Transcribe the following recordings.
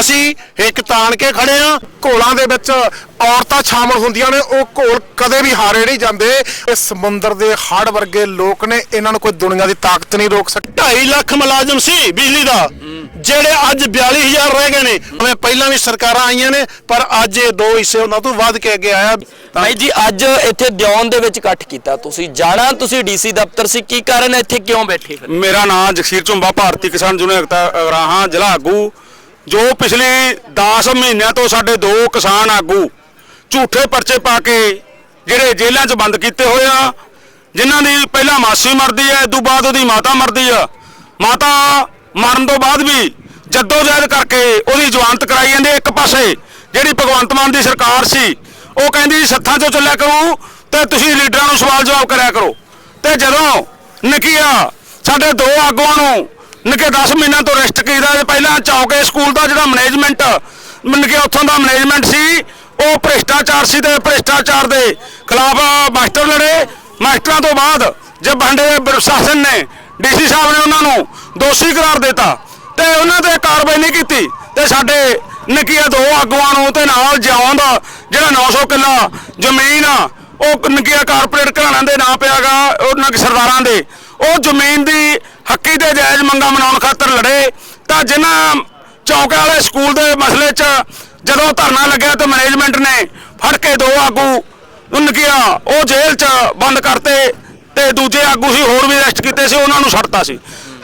ਅਸੀਂ ਹਿੱਕ ਤਾਣ ਕੇ ਖੜੇ ਆ ਘੋਲਾਂ ਦੇ ਵਿੱਚ ਔਰਤਾਂ ਸ਼ਾਮਲ ਹੁੰਦੀਆਂ ਨੇ। ਉਹ ਘੋਲ ਕਦੇ ਵੀ ਹਾਰੇ ਨਹੀਂ ਜਾਂਦੇ। ਇਹ ਸਮੁੰਦਰ ਦੇ ਹੜ ਵਰਗੇ ਲੋਕ ਨੇ ਇਹਨਾਂ ਨੂੰ ਕੋਈ ਦੁਨੀਆ ਦੀ ਤਾਕਤ ਨਹੀਂ ਰੋਕ ਸਕਦੀ 2.5 ਲੱਖ ਮੁਲਾਜ਼ਮ ਸੀ ਬਿਜਲੀ ਦਾ। ਜਿਹੜੇ ਅੱਜ 42000 ਰਹਿ ਗਏ ਨੇ। ਭਾਵੇਂ ਪਹਿਲਾਂ ਵੀ ਸਰਕਾਰਾਂ ਆਈਆਂ ਨੇ ਪਰ ਅੱਜ ਇਹ ਦੋ ਹਿੱਸੇ ਉਹਨਾਂ ਤੋਂ ਵੱਧ ਕੇ ਅੱਗੇ ਆਇਆ। ਭਾਈ ਜੀ ਅੱਜ ਇੱਥੇ ਦਿਉਣ ਦੇ ਵਿੱਚ ਇਕੱਠ ਕੀਤਾ ਤੁਸੀਂ। ਜਾਣਾ ਤੁਸੀਂ ਡੀਸੀ ਦਫ਼ਤਰ ਸੀ। ਕੀ ਕਾਰਨ ਇੱਥੇ ਕਿਉਂ ਬੈਠੇ ਫਿਰ? ਮੇਰਾ ਨਾਮ ਜਗਸੀਰ ਝੁੰਬਾ ਭਾਰਤੀ ਕਿਸਾਨ ਯੂਨੀਅਨ ਅਗਰਾਹਾਂ ਜ਼ਿਲ੍ਹਾ ਆਗੂ। ਜੋ ਪਿਛਲੇ 10 ਮਹੀਨਿਆਂ ਤੋਂ ਸਾਡੇ ਦੋ ਕਿਸਾਨ ਆਗੂ ਝੂਠੇ ਪਰਚੇ ਪਾ ਕੇ ਜਿਹੜੇ ਜੇਲ੍ਹਾਂ 'ਚ ਬੰਦ ਕੀਤੇ ਹੋਏ ਆ, ਜਿਨ੍ਹਾਂ ਦੀ ਪਹਿਲਾਂ ਮਾਸੀ ਮਰਦੀ ਹੈ ਤੋਂ ਬਾਅਦ ਉਹਦੀ ਮਾਤਾ ਮਰਦੀ ਆ। ਮਾਤਾ ਮਰਨ ਤੋਂ ਬਾਅਦ ਵੀ ਜੱਦੋਜਹਿਦ ਕਰਕੇ ਉਹਦੀ ਜਵਾਨਤ ਕਰਾਈ ਜਾਂਦੀ ਇੱਕ ਪਾਸੇ, ਜਿਹੜੀ ਭਗਵੰਤ ਮਾਨ ਦੀ ਸਰਕਾਰ ਸੀ, ਉਹ ਕਹਿੰਦੀ ਸੱਥਾਂ 'ਚੋਂ ਚੱਲਿਆ ਕਰੂ ਤੇ ਤੁਸੀਂ ਲੀਡਰਾਂ ਨੂੰ ਸਵਾਲ ਜਵਾਬ ਕਰਿਆ ਕਰੋ। ਤੇ ਜਦੋਂ ਨਕੀਆ ਸਾਡੇ ਦੋ ਆਗੂਆਂ ਨੂੰ ਨਿੱਕੇ 10 ਮਹੀਨਿਆਂ ਤੋਂ ਰੈਸਟ ਕੀਤਾ ਤੇ ਪਹਿਲਾਂ ਚੌਕੇ ਸਕੂਲ ਦਾ ਜਿਹੜਾ ਮੈਨੇਜਮੈਂਟ ਨਿੱਕੇ ਉੱਥੋਂ ਦਾ ਮੈਨੇਜਮੈਂਟ ਸੀ, ਉਹ ਭ੍ਰਿਸ਼ਟਾਚਾਰ ਸੀ ਤੇ ਭ੍ਰਿਸ਼ਟਾਚਾਰ ਦੇ ਖਿਲਾਫ ਮਾਸਟਰ ਲੜੇ। ਮਾਸਟਰਾਂ ਤੋਂ ਬਾਅਦ ਜੇ ਬੰਡੇ ਪ੍ਰਸ਼ਾਸਨ ਨੇ, ਡੀਸੀ ਸਾਹਿਬ ਨੇ ਉਹਨਾਂ ਨੂੰ ਦੋਸ਼ੀ ਕਰਾਰ ਦਿੱਤਾ, ਤੇ ਉਹਨਾਂ ਤੇ ਕਾਰਵਾਈ ਨਹੀਂ ਕੀਤੀ, ਤੇ ਸਾਡੇ ਨਕੀਆ ਦੋ ਆਗੂਆਂ ਨੂੰ ਤੇ ਨਾਲ ਜਿਉਂ ਦਾ ਜਿਹੜਾ 900 ਕਿੱਲਾ ਜ਼ਮੀਨ ਆ, ਉਹ ਨਕੀਆ ਕਾਰਪੋਰੇਟ ਘਰਾਣਿਆਂ ਦੇ ਨਾਂ ਪਿਆਗਾ ਉਹਨਾਂ ਸਰਦਾਰਾਂ ਦੇ, ਉਹ ਜ਼ਮੀਨ ਦੀ ਹੱਕੀ ਤੇ ਜਾਇਜ਼ ਮੰਗਾਂ ਮਨਾਉਣ ਖਾਤਰ ਲੜੇ। ਤਾਂ ਜਿਨ੍ਹਾਂ ਚੌਂਕੇ ਵਾਲੇ ਸਕੂਲ ਦੇ ਮਸਲੇ 'ਚ ਜਦੋਂ ਧਰਨਾ ਲੱਗਿਆ ਤਾਂ ਮੈਨੇਜਮੈਂਟ ਨੇ ਫੜ ਕੇ ਦੋ ਆਗੂ ਉਨਕੀਆ ਉਹ ਜੇਲ੍ਹ 'ਚ ਬੰਦ ਕਰਤੇ ਤੇ ਦੂਜੇ ਆਗੂ ਸੀ ਹੋਰ ਵੀ ਅਰੈਸਟ ਕੀਤੇ ਸੀ, ਉਹਨਾਂ ਨੂੰ ਛੱਡਤਾ ਸੀ।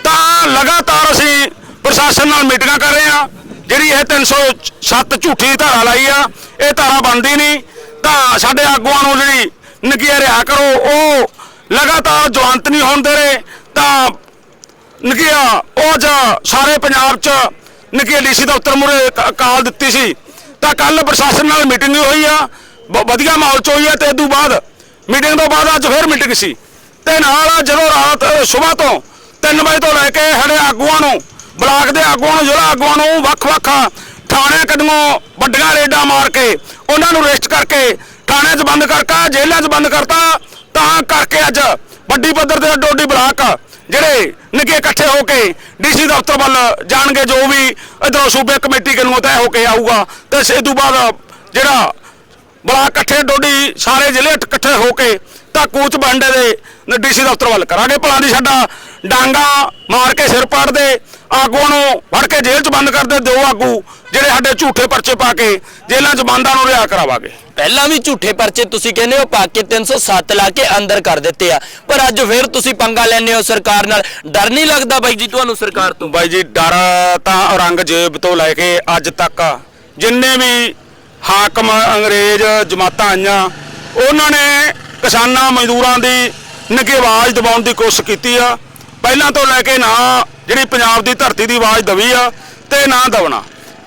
ਤਾਂ ਲਗਾਤਾਰ ਅਸੀਂ ਪ੍ਰਸ਼ਾਸਨ ਨਾਲ ਮੀਟਿੰਗਾਂ ਕਰ ਰਹੇ ਹਾਂ। ਜਿਹੜੀ ਇਹ 307 ਝੂਠੀ ਧਾਰਾ ਲਾਈ ਆ, ਇਹ ਧਾਰਾ ਬਣਦੀ ਨਹੀਂ। ਤਾਂ ਸਾਡੇ ਆਗੂਆਂ ਨੂੰ ਜਿਹੜੀ ਨਕੀਆ ਰਿਹਾ ਕਰੋ, ਉਹ ਲਗਾਤਾਰ ਜਵਾਨਤ ਨਹੀਂ ਹੋਣ ਦੇ ਰਹੇ। ਤਾਂ ਨਕੀਆ, ਉਹ ਜ ਸਾਰੇ ਪੰਜਾਬ ਚ ਨਕੀਆ ਡੀਸੀ ਦਫ਼ਤਰ ਮੁਰੇ ਕਾਲ ਦਿੱਤੀ ਸੀ। ਤਾਂ ਕੱਲ ਪ੍ਰਸ਼ਾਸਨ ਨਾਲ ਮੀਟਿੰਗ ਹੋਈ ਆ ਬ- ਵਧੀਆ ਮਾਹੌਲ ਚ ਹੋਈ ਆ, ਤੇ ਇਸ ਤੋਂ ਬਾਅਦ ਮੀਟਿੰਗ ਤੋਂ ਬਾਅਦ ਅੱਜ ਫਿਰ ਮੀਟਿੰਗ ਸੀ। ਤੇ ਨਾਲ ਜਦੋਂ ਰਾਤ ਸਵੇਰ ਤੋਂ 3 ਵਜੇ ਤੋਂ ਲੈ ਕੇ ਸਾਡੇ ਆਗੂਆਂ ਨੂੰ, ਬਲਾਕ ਦੇ ਆਗੂਆਂ ਨੂੰ, ਜ਼ਿਲ੍ਹਾ ਆਗੂਆਂ ਨੂੰ ਵੱਖ-ਵੱਖ ਥਾਣਿਆਂ ਕਦਮੋਂ ਵੱਡੀਆਂ ਰੇਡਾਂ ਮਾਰ ਕੇ ਉਹਨਾਂ ਨੂੰ ਅਰੈਸਟ ਕਰਕੇ ਥਾਣਿਆਂ 'ਚ ਬੰਦ ਕਰਤਾ, ਜੇਲ੍ਹਾਂ 'ਚ ਬੰਦ ਕਰਤਾ, ਤਾਂ ਕਰਕੇ ਅੱਜ ਵੱਡੀ ਪੱਧਰ ਤੇ ਡੋਡੀ ਬਲਾਕ, ਜਿਹੜੇ ਨਿੱਕੇ ਇਕੱਠੇ ਹੋ ਕੇ ਡੀਸੀ ਦਫ਼ਤਰ ਵੱਲ ਜਾਣਗੇ, ਜੋ ਵੀ ਇਧਰੋਂ ਸੂਬੇ ਕਮੇਟੀ ਕੋਲੋਂ ਤੈਅ ਹੋ ਕੇ ਆਊਗਾ, ਤੇ ਇਸ ਤੋਂ ਬਾਅਦ ਜਿਹੜਾ ਬਲਾਕ ਇਕੱਠੇ ਡੋਡੀ ਸਾਰੇ ਜ਼ਿਲ੍ਹੇ ਇਕੱਠੇ ਹੋ ਕੇ ਤਾਂ ਕੂਚ ਬੰਡੇ ਦੇ ਡੀਸੀ ਦਫ਼ਤਰ ਵੱਲ ਕਰਾਂਗੇ। ਭਲਾ ਦੀ ਸਾਡਾ ਡਾਂਗਾ ਮਾਰ ਕੇ ਸਿਰ ਪਾੜਦੇ ਆਗੂਆਂ ਨੂੰ ਫੜ ਕੇ ਜੇਲ੍ਹ 'ਚ ਬੰਦ ਕਰਦੇ ਦੋ ਆਗੂ ਜਿਹੜੇ ਸਾਡੇ ਝੂਠੇ ਪਰਚੇ ਪਾ ਕੇ ਜੇਲ੍ਹਾਂ 'ਚ ਬੰਦਾਂ ਨੂੰ ਰਿਹਾ ਕਰਾਵਾਂਗੇ। ਪਹਿਲਾਂ ਵੀ ਝੂਠੇ ਪਰਚੇ ਤੁਸੀਂ ਕਹਿੰਦੇ ਹੋ ਪਾ ਕੇ 307 ਲਾ ਕੇ ਅੰਦਰ ਕਰ ਦਿੱਤੇ ਆ। ਪਰ ਅੱਜ ਫਿਰ ਤੁਸੀਂ ਪੰਗਾ ਲੈਂਦੇ ਹੋ ਸਰਕਾਰ ਨਾਲ। ਡਰ ਨਹੀਂ ਲੱਗਦਾ ਬਾਈ ਜੀ ਤੁਹਾਨੂੰ ਸਰਕਾਰ ਤੋਂ? ਬਾਈ ਜੀ ਡਰ ਤਾਂ ਔਰੰਗਜ਼ੇਬ ਤੋਂ ਲੈ ਕੇ ਅੱਜ ਤੱਕ ਜਿੰਨੇ ਵੀ ਹਾਕਮ ਅੰਗਰੇਜ਼ ਜਮਾਤਾਂ ਆਈਆਂ ਉਹਨਾਂ ਨੇ ਕਿਸਾਨਾਂ ਮਜ਼ਦੂਰਾਂ ਦੀ ਨਿੱਘੀ ਆਵਾਜ਼ ਦਬਾਉਣ ਦੀ ਕੋਸ਼ਿਸ਼ ਕੀਤੀ ਆ। ਪਹਿਲਾਂ ਤੋਂ ਲੈ ਕੇ ਨਾ ਜਿਹੜੀ ਪੰਜਾਬ ਦੀ ਧਰਤੀ ਦੀ ਆਵਾਜ਼ ਦਵੀ ਆ ਤੇ ਨਾ ਦਵਣਾ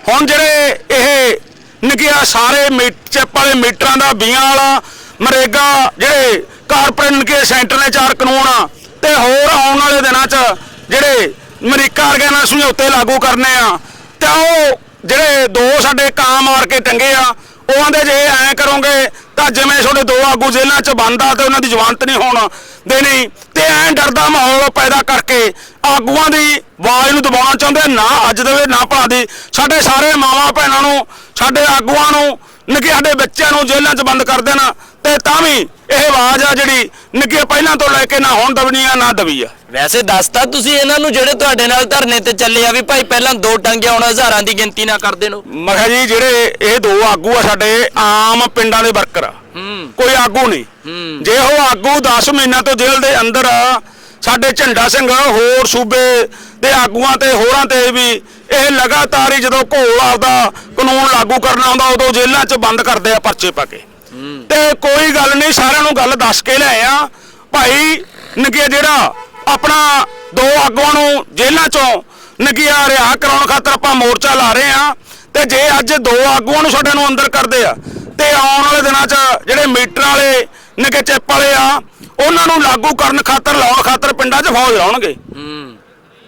ਹੁਣ ਜਿਹੜੇ ਇਹ ਨਿੱਘੀਆਂ ਸਾਰੇ ਮੀਟ, ਚਿੱਪ ਵਾਲੇ ਮੀਟਰਾਂ ਦਾ ਬੀਆਂ ਵਾਲਾ ਮਰੇਗਾ, ਜਿਹੜੇ ਕਾਰਪੋਰੇਟ ਨਿੱਘੇ ਸੈਂਟਰ ਨੇ ਚਾਰ ਕਾਨੂੰਨ ਆ, ਤੇ ਹੋਰ ਆਉਣ ਵਾਲੇ ਦਿਨਾਂ 'ਚ ਜਿਹੜੇ ਅਮਰੀਕਾ ਵਰਗਿਆਂ ਨਾਲ ਸਮਝੌਤੇ ਲਾਗੂ ਕਰਨੇ ਆ, ਤੇ ਉਹ ਜਿਹੜੇ ਦੋ ਸਾਡੇ ਕਾਮ ਮਾਰ ਕੇ ਟੰਗੇ ਆ, ਉਹ ਦੇ ਜੇ ਐਂ ਕਰੋਗੇ ਤਾਂ ਜਿਵੇਂ ਤੁਹਾਡੇ ਦੋ ਆਗੂ ਜੇਲ੍ਹਾਂ 'ਚ ਬੰਦ ਆ ਤੇ ਉਹਨਾਂ ਦੀ ਜ਼ਮਾਨਤ ਨਹੀਂ ਹੋਣ ਦੇਣੀ, ਤੇ ਐਂ ਡਰਦਾ ਮਾਹੌਲ ਪੈਦਾ ਕਰਕੇ ਆਗੂਆਂ ਦੀ ਆਵਾਜ਼ ਨੂੰ ਦਬਾਉਣਾ ਚਾਹੁੰਦੇ ਨਾ ਅੱਜ ਦੇਵੇ, ਨਾ ਭਲਾ ਦੀ। ਸਾਡੇ ਸਾਰੇ ਮਾਵਾਂ ਭੈਣਾਂ ਨੂੰ, ਸਾਡੇ ਆਗੂਆਂ ਨੂੰ, ਨਿੱਕੇ ਸਾਡੇ ਬੱਚਿਆਂ ਨੂੰ ਜੇਲ੍ਹਾਂ 'ਚ ਬੰਦ ਕਰ ਦੇਣਾ, ਤੇ ਤਾਂ ਵੀ ਇਹ ਆਵਾਜ਼ ਆ ਜਿਹੜੀ ਨਿੱਕੇ ਪਹਿਲਾਂ ਤੋਂ ਲੈ ਕੇ ਨਾ ਹੁਣ ਦਬਣੀ ਆ ਨਾ ਦਬੀ ਆ। ਵੈਸੇ ਦੱਸਤਾ ਤੁਸੀਂ ਇਹਨਾਂ ਨੂੰ ਜਿਹੜੇ ਤੁਹਾਡੇ ਨਾਲ ਧਰਨੇ ਤੇ ਚੱਲੇ ਆ ਵੀ ਭਾਈ ਪਹਿਲਾਂ ਦੋ ਟੰਗੇ ਹੁਣ ਹਜ਼ਾਰਾਂ ਦੀ ਗਿਣਤੀ ਨਾ ਕਰਦੇ ਨੂੰ ਮੈਂ ਕਿਹਾ ਜੀ ਜਿਹੜੇ ਇਹ ਦੋ ਆਗੂ ਆ ਸਾਡੇ ਆਮ ਪਿੰਡਾਂ ਦੇ ਵਰਕਰ ਆ। ਕੋਈ ਆਗੂ ਨਹੀਂ। ਜੇ ਉਹ ਆਗੂ 10 ਮਹੀਨਿਆਂ ਤੋਂ ਜੇਲ੍ਹ ਦੇ ਅੰਦਰ ਆ, ਸਾਡੇ ਝੰਡਾ ਸਿੰਘ ਹੋਰ ਸੂਬੇ ਦੇ ਆਗੂਆਂ ਤੇ ਹੋਰਾਂ ਤੇ ਵੀ ਇਹ ਲਗਾਤਾਰ ਹੀ ਜਦੋਂ ਘੋਲ ਆਪਦਾ ਕਾਨੂੰਨ ਲਾਗੂ ਕਰਨਾ ਆਉਂਦਾ ਉਦੋਂ ਜੇਲ੍ਹਾਂ 'ਚ ਬੰਦ ਕਰਦੇ ਆ ਪਰਚੇ ਪਾ ਕੇ। ਤੇ ਕੋਈ ਗੱਲ ਨਹੀਂ ਸਾਰਿਆਂ ਨੂੰ ਗੱਲ ਦੱਸ ਕੇ ਲਿਆਏ ਆ। ਭਾਈ ਨਗੀਆ ਜਿਹੜਾ ਆਪਣਾ ਦੋ ਆਗੂਆਂ ਨੂੰ ਜੇਲ੍ਹਾਂ 'ਚੋਂ ਨਗੀਆ ਰਿਹਾ ਕਰਾਉਣ ਖਾਤਰ ਆਪਾਂ ਮੋਰਚਾ ਲਾ ਰਹੇ ਆ ਤੇ ਜੇ ਅੱਜ ਦੋ ਆਗੂਆਂ ਨੂੰ ਸਾਡੇ ਨੂੰ ਅੰਦਰ ਕਰਦੇ ਆ ਤੇ ਆਉਣ ਵਾਲੇ ਦਿਨਾਂ 'ਚ ਜਿਹੜੇ ਮੀਟਰ ਵਾਲੇ ਨਿੱਕੇ ਚਿੱਪ ਵਾਲੇ ਆ ਉਹਨਾਂ ਨੂੰ ਲਾਗੂ ਕਰਨ ਖਾਤਰ ਲਾਉਣ ਖਾਤਰ ਪਿੰਡਾਂ 'ਚ ਫੌਜ ਲਾਉਣਗੇ।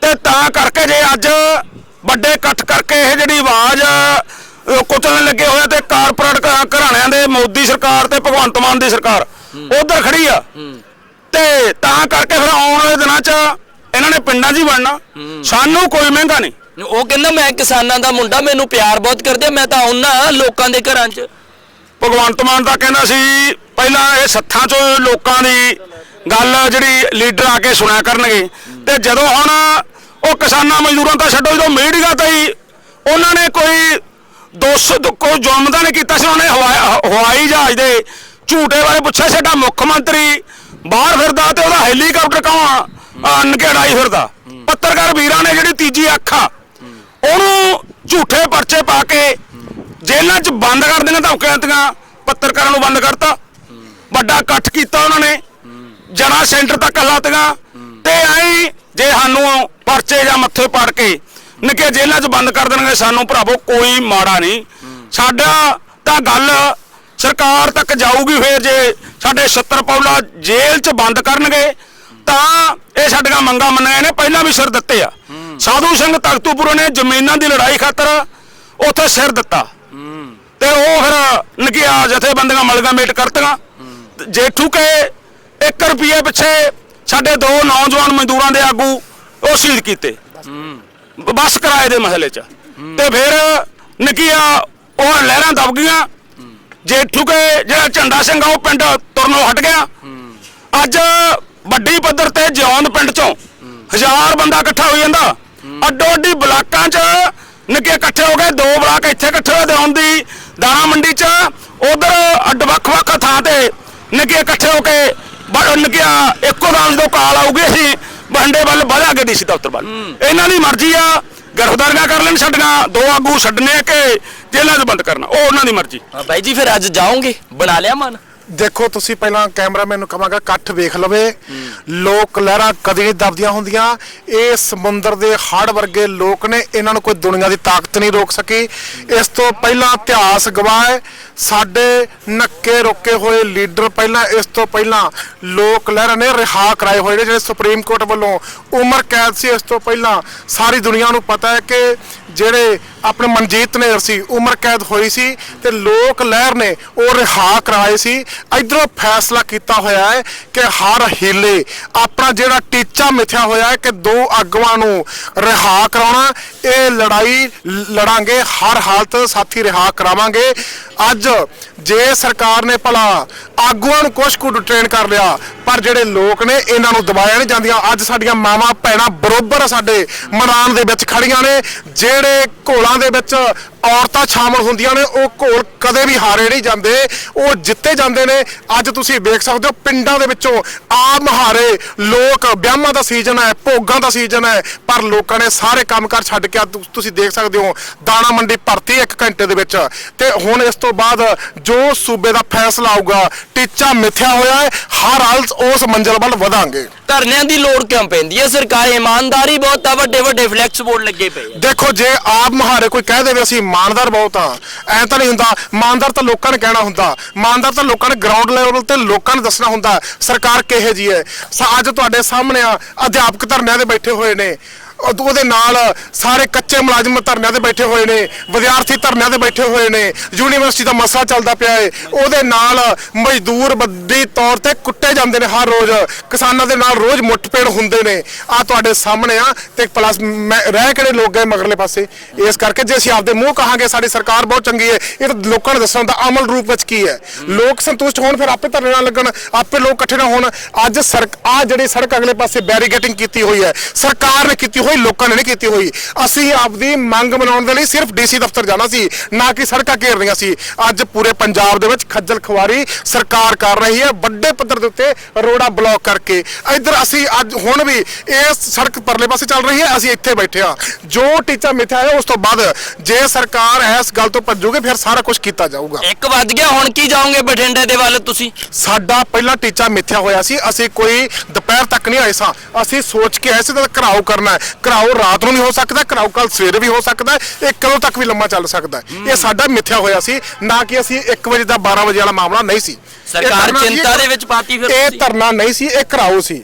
ਤੇ ਤਾਂ ਕਰਕੇ ਜੇ ਅੱਜ ਵੱਡੇ ਇਕੱਠ ਕਰਕੇ ਇਹ ਜਿਹੜੀ ਆਵਾਜ਼ ਕੁਚਲਣ ਲੱਗੇ ਹੋਏ ਆ ਤੇ ਕਾਰਪੋਰੇਟ ਘਰਾਣਿਆਂ ਦੇ ਮੋਦੀ ਸਰਕਾਰ ਤੇ ਭਗਵੰਤ ਮਾਨ ਦੀ ਸਰਕਾਰ। ਉਧਰ ਖੜੀ ਆ। ਤੇ ਤਾਂ ਕਰਕੇ ਫਿਰ ਆਉਣ ਵਾਲੇ ਦਿਨਾਂ 'ਚ ਇਹਨਾਂ ਨੇ ਪਿੰਡਾਂ 'ਚ ਹੀ ਬਣਨਾ। ਸਾਨੂੰ ਕੋਈ ਮਹਿੰਗਾ ਨਹੀਂ। ਉਹ ਕਹਿੰਦਾ ਮੈਂ ਕਿਸਾਨਾਂ ਦਾ ਮੁੰਡਾ ਮੈਨੂੰ ਪਿਆਰ ਬਹੁਤ ਕਰਦੇ ਮੈਂ ਤਾਂ ਆਉਣਾ ਲੋਕਾਂ ਦੇ ਘਰਾਂ 'ਚ। ਭਗਵੰਤ ਮਾਨ ਤਾਂ ਕਹਿੰਦਾ ਸੀ ਪਹਿਲਾਂ ਇਹ ਸੱਥਾਂ ਚੋਂ ਲੋਕਾਂ ਦੀ ਗੱਲ ਜਿਹੜੀ ਲੀਡਰ ਆ ਕੇ ਸੁਣਿਆ ਕਰਨਗੇ। ਤੇ ਜਦੋਂ ਹੁਣ ਉਹ ਕਿਸਾਨਾਂ ਮਜ਼ਦੂਰਾਂ ਤਾਂ ਛੱਡੋ ਜਦੋਂ ਮੀਡੀਆ ਤੇ ਹੀ ਉਹਨਾਂ ਨੇ ਕੋਈ 200 ਕੋਈ ਜ਼ੁਲਮ ਤਾਂ ਨਹੀਂ ਕੀਤਾ ਸੀ ਉਹਨੇ, ਹਵਾਈ ਜਹਾਜ਼ ਦੇ ਝੂਟੇ ਬਾਰੇ ਪੁੱਛਿਆ ਸਾਡਾ ਮੁੱਖ ਮੰਤਰੀ। ਬਾਹਰ ਫਿਰਦਾ ਤੇ ਉਹਦਾ ਹੈਲੀਕਾਪਟਰ ਕਹਾਂ ਨਕੇੜਾਈ ਫਿਰਦਾ। ਪੱਤਰਕਾਰ ਵੀਰਾਂ ਨੇ ਜਿਹੜੀ ਤੀਜੀ ਅੱਖ ਆ, ਉਹਨੂੰ ਝੂਠੇ ਪਰਚੇ ਪਾ ਕੇ ਜੇਲ੍ਹਾਂ 'ਚ ਬੰਦ ਕਰ ਦੇਣਾ ਧਮਕੀਆਂ ਦਿੱਤੀਆਂ, ਪੱਤਰਕਾਰਾਂ ਨੂੰ ਬੰਦ ਕਰਤਾ। ਵੱਡਾ ਇਕੱਠ ਕੀਤਾ ਉਹਨਾਂ ਨੇ। ਜਣਾ ਸੈਂਟਰ ਤੱਕ ਲਾਤੀਆਂ। ਤੇ ਐਂ ਜੇ ਸਾਨੂੰ ਪਰਚੇ ਜਾਂ ਮੱਥੇ ਪਾੜ ਕੇ ਨਿੱਕੇ ਜੇਲ੍ਹਾਂ 'ਚ ਬੰਦ ਕਰ ਦੇਣਗੇ ਸਾਨੂੰ ਭਰਾਵੋ, ਕੋਈ ਮਾੜਾ ਨਹੀਂ। ਸਾਡਾ ਤਾਂ ਗੱਲ ਸਰਕਾਰ ਤੱਕ ਜਾਊਗੀ ਫੇਰ ਜੇ ਸਾਡੇ 70 ਪੌਲਾ ਜੇਲ੍ਹ 'ਚ ਬੰਦ ਕਰਨਗੇ, ਤਾਂ ਇਹ ਸਾਡੀਆਂ ਮੰਗਾਂ ਮੰਨੀਆਂ ਨੇ ਪਹਿਲਾਂ ਵੀ ਸਿਰ ਦਿੱਤੇ ਆ। ਸਾਧੂ ਸਿੰਘ ਤਖਤੂਪੁਰ ਨੇ ਜ਼ਮੀਨਾਂ ਦੀ ਲੜਾਈ ਖਾਤਰ ਉੱਥੇ ਸਿਰ ਦਿੱਤਾ। ਤੇ ਉਹ ਫਿਰ ਨਗਿਆ ਜਥੇਬੰਦੀਆਂ ਮਲਗਾ ਮੇਟ ਕਰਤੀਆਂ। ਜੇਠੂ ਕੇ 1 ਰੁਪਏ ਪਿੱਛੇ ਸਾਡੇ ਦੋ ਨੌਜਵਾਨ ਮਜ਼ਦੂਰਾਂ ਦੇ ਆਗੂ ਉਹ ਸ਼ਹੀਦ ਕੀਤੇ। ਬੱਸ ਕਿਰਾਏ ਦੇ ਮਸਲੇ 'ਚ। ਤੇ ਫਿਰ ਨਿੱਕੀਆਂ ਉਹ ਲਹਿਰਾਂ ਦਬ ਗਈਆਂ। ਜੇਠੂ ਕੇ ਜਿਹੜਾ ਝੰਡਾ ਸਿੰਘ ਆ, ਉਹ ਪਿੰਡ ਤੁਰਨੋਂ ਹਟ ਗਿਆ। ਅੱਜ ਵੱਡੀ ਪੱਧਰ ਤੇ ਜਿਉਣ ਪਿੰਡ ਚੋਂ ਹਜ਼ਾਰ ਬੰਦਾ ਇਕੱਠਾ ਹੋ ਜਾਂਦਾ। ਅੱਡੋ ਅੱਡੀ ਬਲਾਕਾਂ 'ਚ ਨਿੱਕੇ ਇਕੱਠੇ ਹੋ ਗਏ, ਦੋ ਬਲਾਕ ਇੱਥੇ ਇਕੱਠੇ ਹੋਏ ਦੇਉਣ ਦੀ ਦਾਣਾ ਮੰਡੀ 'ਚ। ਉਧਰ ਅੱਡ ਵੱਖ-ਵੱਖ ਥਾਂ ਤੇ ਨਿੱਕੇ ਇਕੱਠੇ ਹੋ ਕੇ ਬੜ ਨਿੱਕਿਆ ਇੱਕੋ ਦਮ ਜਦੋਂ ਕਾਲ ਆਊਗੀ। ਅਸੀਂ ਬੰਡੇ ਵੱਲ ਵਧਾਂਗੇ ਡੀਸੀ ਦਫ਼ਤਰ ਵੱਲ। ਇਹਨਾਂ ਦੀ ਮਰਜ਼ੀ ਆ ਗ੍ਰਿਫਤਾਰੀਆਂ ਕਰ ਲੈਣ ਛੱਡਣਾ ਦੋ ਆਗੂ ਛੱਡਨੇ ਕਿ ਜੇਲ੍ਹਾਂ 'ਚ ਬੰਦ ਕਰਨਾ ਉਹ ਉਹਨਾਂ ਦੀ ਮਰਜ਼ੀ। ਹਾਂ ਬਾਈ ਜੀ ਫਿਰ ਅੱਜ ਜਾਓਗੇ? ਬਣਾ ਲਿਆ ਮਨ। ਦੇਖੋ, ਤੁਸੀਂ ਪਹਿਲਾਂ ਕੈਮਰਾਮੈਨ ਨੂੰ ਕਹਾਂਗਾ, ਇਕੱਠ ਵੇਖ ਲਵੇ। ਲੋਕ ਲਹਿਰਾਂ ਕਦੇ ਨਹੀਂ ਦਬਦੀਆਂ ਹੁੰਦੀਆਂ। ਇਹ ਸਮੁੰਦਰ ਦੇ ਹੜ ਵਰਗੇ ਲੋਕ ਨੇ, ਇਹਨਾਂ ਨੂੰ ਕੋਈ ਦੁਨੀਆ ਦੀ ਤਾਕਤ ਨਹੀਂ ਰੋਕ ਸਕੀ। ਇਸ ਤੋਂ ਪਹਿਲਾਂ ਇਤਿਹਾਸ ਗਵਾਹ ਹੈ। ਸਾਡੇ ਨੱਕੇ ਰੋਕੇ ਹੋਏ ਲੀਡਰ ਪਹਿਲਾਂ, ਇਸ ਤੋਂ ਪਹਿਲਾਂ ਲੋਕ ਲਹਿਰਾਂ ਨੇ ਰਿਹਾ ਕਰਾਏ ਹੋਏ ਨੇ, ਜਿਹੜੇ ਸੁਪਰੀਮ ਕੋਰਟ ਵੱਲੋਂ ਉਮਰ ਕੈਦ ਸੀ। ਇਸ ਤੋਂ ਪਹਿਲਾਂ ਸਾਰੀ ਦੁਨੀਆ ਨੂੰ ਪਤਾ ਹੈ ਕਿ ਜਿਹੜੇ ਆਪਣੇ ਮਨਜੀਤ ਨੇ ਸੀ, ਉਮਰ ਕੈਦ ਹੋਈ ਸੀ ਤੇ ਲੋਕ ਲਹਿਰ ਨੇ ਉਹ ਰਿਹਾ ਕਰਾਏ ਸੀ। ਇਧਰੋਂ ਫੈਸਲਾ ਕੀਤਾ ਹੋਇਆ ਹੈ ਕਿ ਹਰ ਹੀਲੇ ਆਪਣਾ ਜਿਹੜਾ ਟੀਚਾ ਮਿਥਿਆ ਹੋਇਆ ਹੈ ਕਿ ਦੋ ਆਗੂਆਂ ਨੂੰ ਰਿਹਾ ਕਰਾਉਣਾ, ਇਹ ਲੜਾਈ ਲੜਾਂਗੇ, ਹਰ ਹਾਲਤ ਸਾਥੀ ਰਿਹਾ ਕਰਾਵਾਂਗੇ। ਅੱਜ ਜੇ ਸਰਕਾਰ ਨੇ ਭਲਾ ਆਗੂਆਂ ਨੂੰ ਕੁਛ ਕੁ ਟ੍ਰੇਨ ਕਰ ਲਿਆ, ਪਰ ਜਿਹੜੇ ਲੋਕ ਨੇ, ਇਹਨਾਂ ਨੂੰ ਦਬਾਇਆ ਨਹੀਂ ਜਾਂਦੀਆਂ। ਅੱਜ ਸਾਡੀਆਂ ਮਾਵਾਂ, ਭੈਣਾਂ ਬਰੋਬਰ ਸਾਡੇ ਮੈਦਾਨ ਦੇ ਵਿੱਚ ਖੜੀਆਂ ਨੇ। ਜਿਹੜੇ ਘੋਲਾਂ ਦੇ ਵਿੱਚ ਔਰਤਾਂ ਸ਼ਾਮਲ ਹੁੰਦੀਆਂ ਨੇ, ਉਹ ਘੋਲ ਕਦੇ ਵੀ ਹਾਰੇ ਨਹੀਂ ਜਾਂਦੇ। ਉਹ ਜਿੱਤੇ ਜਾਂਦੇ ਨੇ। ਅੱਜ ਤੁਸੀਂ ਵੇਖ ਸਕਦੇ ਹੋ, ਪਿੰਡਾਂ ਦੇ ਵਿੱਚੋਂ ਆਮ ਹਾਰੇ ਲੋਕ, ਵਿਆਹਾਂ ਦਾ ਸੀਜ਼ਨ ਹੈ, ਭੋਗਾਂ ਦਾ ਸੀਜ਼ਨ ਹੈ, ਪਰ ਲੋਕਾਂ ਨੇ ਸਾਰੇ ਕੰਮਕਾਰ ਛੱਡ ਕੇ ਅੱਜ ਤੁਸੀਂ ਦੇਖ ਸਕਦੇ ਹੋ, ਦਾਣਾ ਮੰਡੀ ਭਰਤੀ 1 ਘੰਟੇ ਦੇ ਵਿੱਚ। ਤੇ ਹੁਣ ਇਸ ਤੋਂ ਬਾਅਦ ਜੋ ਸੂਬੇ ਦਾ ਫੈਸਲਾ ਆਊਗਾ ਟੀਚਾ ਮਿਥਿਆ ਹੋਇਆ ਹੈ ਹਰ ਹਾਲ ਉਸ ਮੰਜ਼ਲ ਵੱਲ ਵਧਾਂਗੇ। ਧਰਨਿਆਂ ਦੀ ਲੋੜ ਕਿਉਂ ਪੈਂਦੀ ਹੈ? ਸਰਕਾਰ ਇਮਾਨਦਾਰੀ ਬਹੁਤ ਆ ਵੱਡੇ ਵੱਡੇ ਫਲੈਕਸ ਬੋਰਡ ਲੱਗੇ ਪਏ ਆ। ਦੇਖੋ ਜੇ ਆਪ ਮਹਾਰੇ ਕੋਈ ਕਹਿ ਦੇਵੇ ਅਸੀਂ ਇਮਾਨਦਾਰ ਬਹੁਤ ਆ ਐ ਤਾਂ ਨਹੀਂ ਹੁੰਦਾ ਇਮਾਨਦਾਰ ਤਾਂ ਲੋਕਾਂ ਨੇ ਕਹਿਣਾ ਹੁੰਦਾ ਇਮਾਨਦਾਰ ਤਾਂ ਲੋਕਾਂ ਨੇ ਗਰਾਊਂਡ ਲੈਵਲ ਤੇ ਲੋਕਾਂ ਨੂੰ ਦੱਸਣਾ ਹੁੰਦਾ ਸਰਕਾਰ ਕਿਹੇ ਜੀ ਹੈ। ਸਾ- ਅੱਜ ਤੁਹਾਡੇ ਸਾਹਮਣੇ ਆ ਅਧਿਆਪਕ ਧਰਨਿਆਂ ਤੇ ਬੈਠੇ ਹੋਏ ਨੇ ਉਹਦੇ ਨਾਲ ਸਾਰੇ ਕੱਚੇ ਮੁਲਾਜ਼ਮ ਧਰਨਿਆਂ ਤੇ ਬੈਠੇ ਹੋਏ ਨੇ, ਵਿਦਿਆਰਥੀ ਧਰਨਿਆਂ ਤੇ ਬੈਠੇ ਹੋਏ ਨੇ, ਯੂਨੀਵਰਸਿਟੀ ਦਾ ਮਸਲਾ ਚੱਲਦਾ ਪਿਆ ਹੈ ਉਹਦੇ ਨਾਲ ਮਜ਼ਦੂਰ ਵੱਡੀ ਤੌਰ ਤੇ ਕੁੱਟੇ ਜਾਂਦੇ ਨੇ ਹਰ ਰੋਜ਼। ਕਿਸਾਨਾਂ ਦੇ ਨਾਲ ਰੋਜ਼ ਮੁੱਠਪੇੜ ਹੁੰਦੇ ਨੇ। ਆ ਤੁਹਾਡੇ ਸਾਹਮਣੇ ਆ ਤੇ ਪਲੱਸ ਰਹਿ ਕਿਹੜੇ ਲੋਕ ਗਏ ਮਗਰਲੇ ਪਾਸੇ? ਇਸ ਕਰਕੇ ਜੇ ਅਸੀਂ ਆਪਦੇ ਮੂੰਹ ਕਹਾਂਗੇ, ਸਾਡੀ ਸਰਕਾਰ ਬਹੁਤ ਚੰਗੀ ਹੈ ਇਹ ਤਾਂ ਲੋਕਾਂ ਨੂੰ ਦੱਸਣ ਦਾ ਅਮਲ ਰੂਪ ਵਿੱਚ ਕੀ ਹੈ ਲੋਕ ਸੰਤੁਸ਼ਟ ਹੋਣ, ਫਿਰ ਆਪੇ ਧਰਨੇ ਨਾਲ ਲੱਗਣ, ਆਪੇ ਲੋਕ ਇਕੱਠੇ ਨਾ ਹੋਣ। ਅੱਜ ਸਰਕ ਆ ਜਿਹੜੀ ਸੜਕ ਅਗਲੇ ਪਾਸੇ ਬੈਰੀਕੇਟਿੰਗ ਕੀਤੀ ਹੋਈ ਹੈ ਸਰਕਾਰ ਨੇ ਕੀਤੀ ਹੋਈ ਲੋਕਾਂ ਨੇ ਨਹੀਂ ਕੀਤੀ ਹੋਈ। ਅਸੀਂ ਆਪਦੀ ਮੰਗ ਮਨਾਉਣ ਦੇ ਲਈ ਸਿਰਫ ਡੀਸੀ ਦਫ਼ਤਰ ਜਾਣਾ ਸੀ ਨਾ ਕਿ ਸੜਕਾਂ ਘੇਰਨੀਆਂ ਸੀ। ਅੱਜ ਪੂਰੇ ਪੰਜਾਬ ਦੇ ਵਿੱਚ ਖੱਜਲ ਖੁਆਰੀ ਸਰਕਾਰ ਕਰ ਰਹੀ ਹੈ ਵੱਡੇ ਪੱਧਰ ਦੇ ਉੱਤੇ ਰੋੜਾ ਬਲੌਕ ਕਰਕੇ। ਇੱਧਰ ਅਸੀਂ ਅੱਜ ਹੁਣ ਵੀ ਇਸ ਸੜਕ ਪਰਲੇ ਪਾਸੇ ਚੱਲ ਰਹੀ ਹੈ ਅਸੀਂ ਇੱਥੇ ਬੈਠੇ ਆ ਜੋ ਟੀਚਾ ਮਿੱਥਿਆ ਹੈ ਉਸ ਤੋਂ ਬਾਅਦ ਜੇ ਸਰਕਾਰ ਇਸ ਗੱਲ ਤੋਂ ਭੱਜੂਗੀ ਫਿਰ ਸਾਰਾ ਕੁਝ ਕੀਤਾ ਜਾਊਗਾ। ਇੱਕ ਵੱਜ ਗਿਆ ਹੁਣ ਕੀ ਜਾਓਗੇ ਬਠਿੰਡੇ ਦੇ ਵੱਲ ਤੁਸੀਂ? ਸਾਡਾ ਪਹਿਲਾ ਟੀਚਾ ਮਿੱਥਿਆ ਹੋਇਆ ਸੀ ਅਸੀਂ ਕੋਈ ਦੁਪਹਿਰ ਤੱਕ ਨਹੀਂ ਆਏ ਸਾਂ। ਅਸੀਂ ਸੋਚ ਕੇ ਆਏ ਸੀ ਤਾਂ ਘਰਾਓ ਕਰਨਾ ਹੈ। ਘਰਾਓ ਰਾਤ ਨੂੰ ਵੀ ਹੋ ਸਕਦਾ ਘਰਾਓ ਕੱਲ ਸਵੇਰੇ ਵੀ ਹੋ ਸਕਦਾ ਇਹ ਕਦੋਂ ਤੱਕ ਵੀ ਲੰਮਾ ਚੱਲ ਸਕਦਾ। ਹੈ। ਇਹ ਸਾਡਾ ਮਿੱਥਿਆ ਹੋਇਆ ਸੀ ਨਾ ਕਿ ਅਸੀਂ 1 ਵਜੇ ਦਾ 12 ਵਜੇ ਵਾਲਾ ਮਾਮਲਾ ਨਹੀਂ ਸੀ। ਸਰਕਾਰ ਚਿੰਤਾ ਦੇ ਵਿੱਚ ਪਾਤੀ ਫਿਰ ਇਹ। ਧਰਨਾ ਨਹੀਂ ਸੀ ਇਹ ਘਰਾਓ ਸੀ।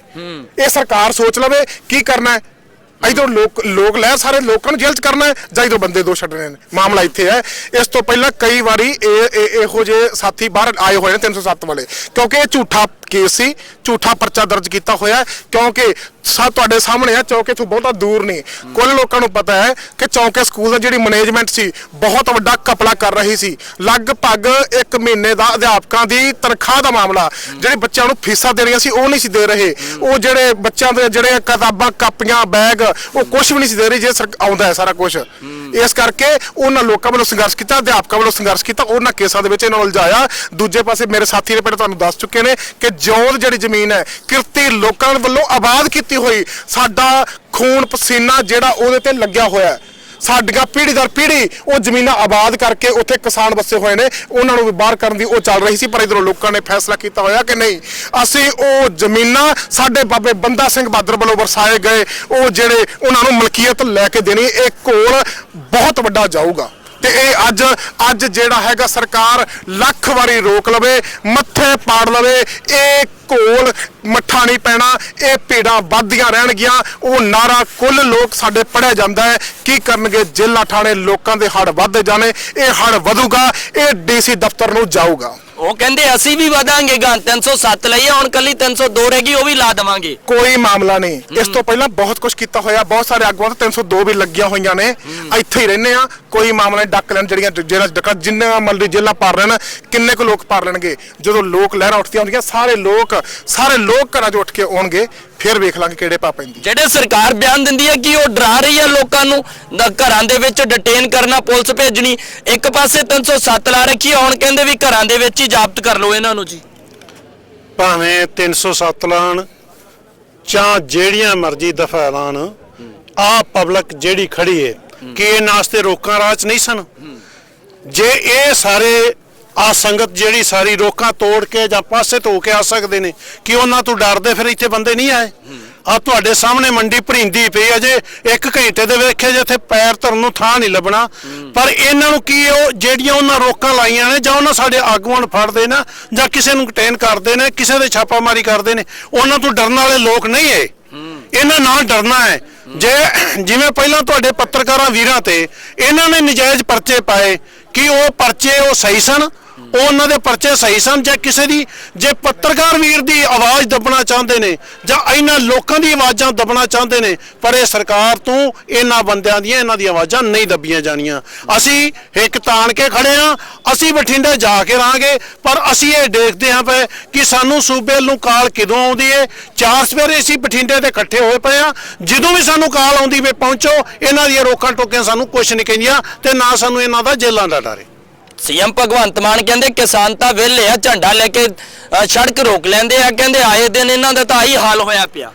ਇਹ ਸਰਕਾਰ ਸੋਚ ਲਵੇ ਕੀ ਕਰਨਾ ਹੈ? ਇਧਰ ਲੋਕ ਲੋਕ ਲੈ ਸਾਰੇ ਲੋਕਾਂ ਨੂੰ ਜੇਲ੍ਹ ਚ ਕਰਨਾ ਹੈ ਜਾਂ ਇਧਰ ਬੰਦੇ ਦੋ ਛੱਡਣੇ ਨੇ? ਮਾਮਲਾ ਇੱਥੇ ਹੈ। ਇਸ ਤੋਂ ਪਹਿਲਾਂ ਕਈ ਵਾਰੀ ਇਹ ਇਹ- ਜਿਹੇ ਸਾਥੀ ਬਾਹਰ ਆਏ ਹੋਏ ਨੇ 307 ਵਾਲੇ ਕਿਉਂਕਿ ਇਹ ਝੂਠਾ ਕੇਸ ਸੀ, ਝੂਠਾ ਪਰਚਾ ਦਰਜ ਕੀਤਾ ਹੋਇਆ ਕਿਉਂਕਿ ਸਾ, ਤੁਹਾਡੇ ਸਾਹਮਣੇ ਆ ਚੌਕੇ ਤੋਂ ਬਹੁਤਾ ਦੂਰ ਨਹੀਂ। ਕੁੱਲ ਲੋਕਾਂ ਨੂੰ ਪਤਾ ਹੈ ਕਿ ਚੌਕੇ ਸਕੂਲ ਦਾ ਜਿਹੜੀ ਮੈਨੇਜਮੈਂਟ ਸੀ, ਬਹੁਤ ਵੱਡਾ ਕਪਲਾ ਕਰ ਰਹੀ ਸੀ। ਲਗਭਗ 1 ਮਹੀਨੇ ਦਾ ਅਧਿਆਪਕਾਂ ਦੀ ਤਨਖਾਹ ਦਾ ਮਾਮਲਾ, ਜਿਹੜੇ ਬੱਚਿਆਂ ਨੂੰ ਫੀਸਾਂ ਦੇਣੀਆਂ ਸੀ, ਉਹ ਨਹੀਂ ਸੀ ਦੇ ਰਹੇ। ਉਹ ਜਿਹੜੇ ਬੱਚਿਆਂ ਦੇ ਜਿਹੜੇ ਕਿਤਾਬਾਂ, ਕਾਪੀਆਂ, ਬੈਗ, ਉਹ ਕੁਝ ਵੀ ਨਹੀਂ ਸੀ ਦੇ ਰਹੇ, ਜੇ ਸਰ- ਆਉਂਦਾ ਹੈ ਸਾਰਾ ਕੁਝ ਇਸ ਕਰਕੇ ਉਹਨਾਂ ਲੋਕਾਂ ਵੱਲੋਂ ਸੰਘਰਸ਼ ਕੀਤਾ, ਅਧਿਆਪਕਾਂ ਵੱਲੋਂ ਸੰਘਰਸ਼ ਕੀਤਾ, ਉਹਨਾਂ ਕੇਸਾਂ ਦੇ ਵਿੱਚ ਇਹਨਾਂ ਨੂੰ ਉਲਝਾਇਆ। ਦੂਜੇ ਪਾਸੇ ਮੇਰੇ ਸਾਥੀ ਨੇ ਪਹਿਲਾਂ ਤੁਹਾਨੂੰ ਦੱਸ ਚੁੱਕੇ ਨੇ ਕਿ ਜੌਦ ਜਿਹੜੀ ਜ਼ਮੀਨ ਹੈ, ਕਿਰਤੀ ਲੋਕਾਂ ਵੱਲੋਂ ਆਬਾਦ ਕੀਤੀ ਹੋਈ, ਸਾਡਾ ਖੂਨ ਪਸੀਨਾ ਜਿਹੜਾ ਉਹਦੇ ਤੇ ਲੱਗਿਆ ਹੋਇਆ ਹੈ। ਸਾਡੀਆਂ ਪੀੜ੍ਹੀ ਦਰ ਪੀੜ੍ਹੀ ਉਹ ਜ਼ਮੀਨਾਂ ਆਬਾਦ ਕਰਕੇ ਉੱਥੇ ਕਿਸਾਨ ਵਸੇ ਹੋਏ ਨੇ। ਉਹਨਾਂ ਨੂੰ ਵੀ ਬਾਹਰ ਕਰਨ ਦੀ ਉਹ ਚੱਲ ਰਹੀ ਸੀ, ਪਰ ਇਧਰੋਂ ਲੋਕਾਂ ਨੇ ਫੈਸਲਾ ਕੀਤਾ ਹੋਇਆ ਕਿ ਨਹੀਂ, ਅਸੀਂ ਉਹ ਜ਼ਮੀਨਾਂ ਸਾਡੇ ਬਾਬੇ ਬੰਦਾ ਸਿੰਘ ਬਹਾਦਰ ਵੱਲੋਂ ਵਰਸਾਏ ਗਏ, ਉਹ ਜਿਹੜੇ ਉਹਨਾਂ ਨੂੰ ਮਲਕੀਅਤ ਲੈ ਕੇ ਦੇਣੀ, ਇਹ ਘੋਲ ਬਹੁਤ ਵੱਡਾ ਜਾਊਗਾ। ਤੇ ਇਹ ਅੱਜ ਅੱਜ ਜਿਹੜਾ ਹੈਗਾ ਸਰਕਾਰ ਲੱਖ ਵਾਰੀ ਰੋਕ ਲਵੇ, ਮੱਥੇ ਪਾੜ ਲਵੇ, ਇਹ ਘੋਲ ਮੱਠਾ ਨਹੀਂ ਪੈਣਾ, ਇਹ ਭੀੜਾਂ ਵੱਧਦੀਆਂ ਰਹਿਣਗੀਆਂ, ਉਹ ਨਾਰਾ ਕੁੱਲ ਲੋਕ ਸਾਡੇ ਪੜਿਆ ਜਾਂਦਾ ਹੈ, ਕੀ ਕਰਨਗੇ ਜੇਲਾ ਥਾਣੇ, ਲੋਕਾਂ ਦੇ ਹੜ ਵੱਧਦੇ ਜਾਣੇ, ਇਹ ਹੜ ਵਧੂਗਾ, ਇਹ ਡੀਸੀ ਦਫ਼ਤਰ ਨੂੰ ਜਾਊਗਾ। ਉਹ ਕਹਿੰਦੇ ਅਸੀਂ ਵੀ ਵਧਾਂਗੇ ਗਾਂ 307 ਲਈ ਆ, ਹੁਣ ਕੱਲੀ 302 ਰਹੇਗੀ ਉਹ ਵੀ ਲਾ ਦੇਵਾਂਗੇ। ਕੋਈ ਮਾਮਲਾ ਨਹੀਂ। ਇਸ ਤੋਂ ਪਹਿਲਾਂ ਬਹੁਤ ਕੁਝ ਕੀਤਾ ਹੋਇਆ ਬਹੁਤ ਸਾਰੇ ਆਗੂਆਂ ਤੋਂ 302 ਵੀ ਲੱਗੀਆਂ ਹੋਈਆਂ ਨੇ। ਇੱਥੇ ਹੀ ਰਹਿੰਦੇ ਆ ਕੋਈ ਮਾਮਲਾ ਨਹੀਂ ਡੱਕ ਲੈਣ ਜਿਹੜੀਆਂ ਜਿਹੜਾ ਡੱਕਾ ਜਿੰਨੇ ਮਲਦੀ ਜੇਲਾਂ ਪਾਰ ਲੈਣ ਕਿੰਨੇ ਕੁ ਲੋਕ ਪਾਰ ਲੈਣਗੇ? ਜਦੋਂ ਲੋਕ ਲਹਿਰਾਂ ਉੱਠਦੀਆਂ ਹੁੰਦੀਆਂ ਸਾਰੇ ਲੋਕ ਸਾਰੇ ਲੋਕ ਘਰਾਂ 'ਚ ਉੱਠ ਕੇ ਆਉਣਗੇ। ਫਿਰ ਵੇਖ ਲਾਂਗੇ ਕਿਹੜੇ ਪਾ ਪੈਂਦੀ ਜਿਹੜੇ ਸਰਕਾਰ ਬਿਆਨ ਦਿੰਦੀ ਹੈ ਕਿ ਉਹ ਡਰਾ ਰਹੀ ਹੈ ਲੋਕਾਂ ਨੂੰ ਦ- ਘਰਾਂ ਦੇ ਵਿੱਚ ਡਿਟੇਨ ਕਰਨਾ ਪੁਲਿਸ ਭੇਜਣੀ। ਇੱਕ ਪਾਸੇ 307 ਲਾ ਰੱਖੀ ਹੈ, ਹੁਣ ਕਹਿੰਦੇ ਵੀ ਘਰਾਂ ਦੇ ਵਿੱਚ ਹੀ ਜ਼ਾਬਤ ਕਰ ਲਓ ਇਹਨਾਂ ਨੂੰ ਜੀ। ਭਾਵੇਂ 307 ਲਾਣ ਜਾਂ ਜਿਹੜੀਆਂ ਮਰਜ਼ੀ ਦਫਾ ਲਾਣ ਆ ਪਬਲਿਕ ਜਿਹੜੀ ਖੜੀ ਏ ਕਿ ਇਹ ਨਾਸਤੇ ਰੋਕਾਂ ਰਾਜ ਨਹੀਂ ਸਨ। ਜੇ ਇਹ ਸਾਰੇ ਆ ਸੰਗਤ ਜਿਹੜੀ ਸਾਰੀ ਰੋਕਾਂ ਤੋੜ ਕੇ ਜਾਂ ਪਾਸੇ ਧੋ ਕੇ ਆ ਸਕਦੇ ਨੇ, ਕਿ ਉਹਨਾਂ ਤੋਂ ਡਰਦੇ ਫਿਰ ਇੱਥੇ ਬੰਦੇ ਨਹੀਂ ਆਏ? ਆ ਤੁਹਾਡੇ ਸਾਹਮਣੇ ਮੰਡੀ ਭਰਿੰਦੀ ਪਈ ਅਜੇ ਇੱਕ ਘੰਟੇ ਦੇ ਵੇਖੇ ਜੇ ਇੱਥੇ ਪੈਰ ਧਰਨ ਨੂੰ ਥਾਂ ਨਹੀਂ ਲੱਭਣਾ। ਪਰ ਇਹਨਾਂ ਨੂੰ ਕੀ ਉਹ ਜਿਹੜੀਆਂ ਉਹਨਾਂ ਰੋਕਾਂ ਲਾਈਆਂ ਨੇ ਜਾਂ ਉਹਨਾਂ ਸਾਡੇ ਆਗੂਆਂ ਨੂੰ ਫੜਦੇ ਨਾ ਜਾਂ ਕਿਸੇ ਨੂੰ ਟੇਨ ਕਰਦੇ ਨੇ, ਕਿਸੇ ਦੇ ਛਾਪਾਮਾਰੀ ਕਰਦੇ ਨੇ, ਉਹਨਾਂ ਤੋਂ ਡਰਨ ਵਾਲੇ ਲੋਕ ਨਹੀਂ ਏ ਇਹਨਾਂ ਨਾਲ ਡਰਨਾ ਹੈ। ਜੇ ਜਿਵੇਂ ਪਹਿਲਾਂ ਤੁਹਾਡੇ ਪੱਤਰਕਾਰਾਂ ਵੀਰਾਂ ਤੇ ਇਹਨਾਂ ਨੇ ਨਜਾਇਜ਼ ਪਰਚੇ ਪਾਏ ਕਿ ਉਹ ਪਰਚੇ ਉਹ ਸਹੀ ਸਨ ਉਹ ਉਹਨਾਂ ਦੇ ਪਰਚੇ ਸਹੀ ਸਨ ਜਾਂ ਕਿਸੇ ਦੀ? ਜੇ ਪੱਤਰਕਾਰ ਵੀਰ ਦੀ ਆਵਾਜ਼ ਦੱਬਣਾ ਚਾਹੁੰਦੇ ਨੇ ਜਾਂ ਇਹਨਾਂ ਲੋਕਾਂ ਦੀ ਆਵਾਜ਼ਾਂ ਦੱਬਣਾ ਚਾਹੁੰਦੇ ਨੇ, ਪਰ ਇਹ ਸਰਕਾਰ ਤੋਂ ਇਹਨਾਂ ਬੰਦਿਆਂ ਦੀਆਂ ਇਹਨਾਂ ਦੀ ਆਵਾਜ਼ਾਂ ਨਹੀਂ ਦੱਬੀਆਂ ਜਾਣੀਆਂ। ਅਸੀਂ ਇੱਕ ਤਾਣ ਕੇ ਖੜੇ ਆ ਅਸੀਂ ਬਠਿੰਡੇ ਜਾ ਕੇ ਰਾਂਗੇ ਪਰ ਅਸੀਂ ਇਹ ਦੇਖਦੇ ਹਾਂ ਪਏ ਕਿ ਸਾਨੂੰ ਸੂਬੇ ਨੂੰ ਕਾਲ ਕਿਦੋਂ ਆਉਂਦੀ ਏ? ਚਾਰ ਸਵੇਰੇ ਅਸੀਂ ਬਠਿੰਡੇ ਤੇ ਇਕੱਠੇ ਹੋਏ ਪਏ ਆ ਜਦੋਂ ਵੀ ਸਾਨੂੰ ਕਾਲ ਆਉਂਦੀ ਵੇ ਪਹੁੰਚੋ, ਇਹਨਾਂ ਦੀਆਂ ਰੋਕਾਂ ਟੋਕਿਆਂ ਸਾਨੂੰ ਕੁਝ ਨਹੀਂ ਕਹਿੰਦੀਆਂ ਤੇ ਨਾ ਸਾਨੂੰ ਇਹਨਾਂ ਦਾ ਜੇਲਾਂ ਦਾ ਡਰ ਏ। ਸੀਐਮ ਭਗਵੰਤ ਮਾਨ ਕਹਿੰਦੇ ਕਿਸਾਨ ਤਾਂ ਵਿਹਲੇ ਆ ਝੰਡਾ ਲੈ ਕੇ ਅ, ਸੜਕ ਰੋਕ ਲੈਂਦੇ ਆ ਕਹਿੰਦੇ ਆਏ ਦਿਨ ਇਹਨਾਂ ਦਾ ਤਾਂ ਆਹੀ ਹਾਲ ਹੋਇਆ ਪਿਆ।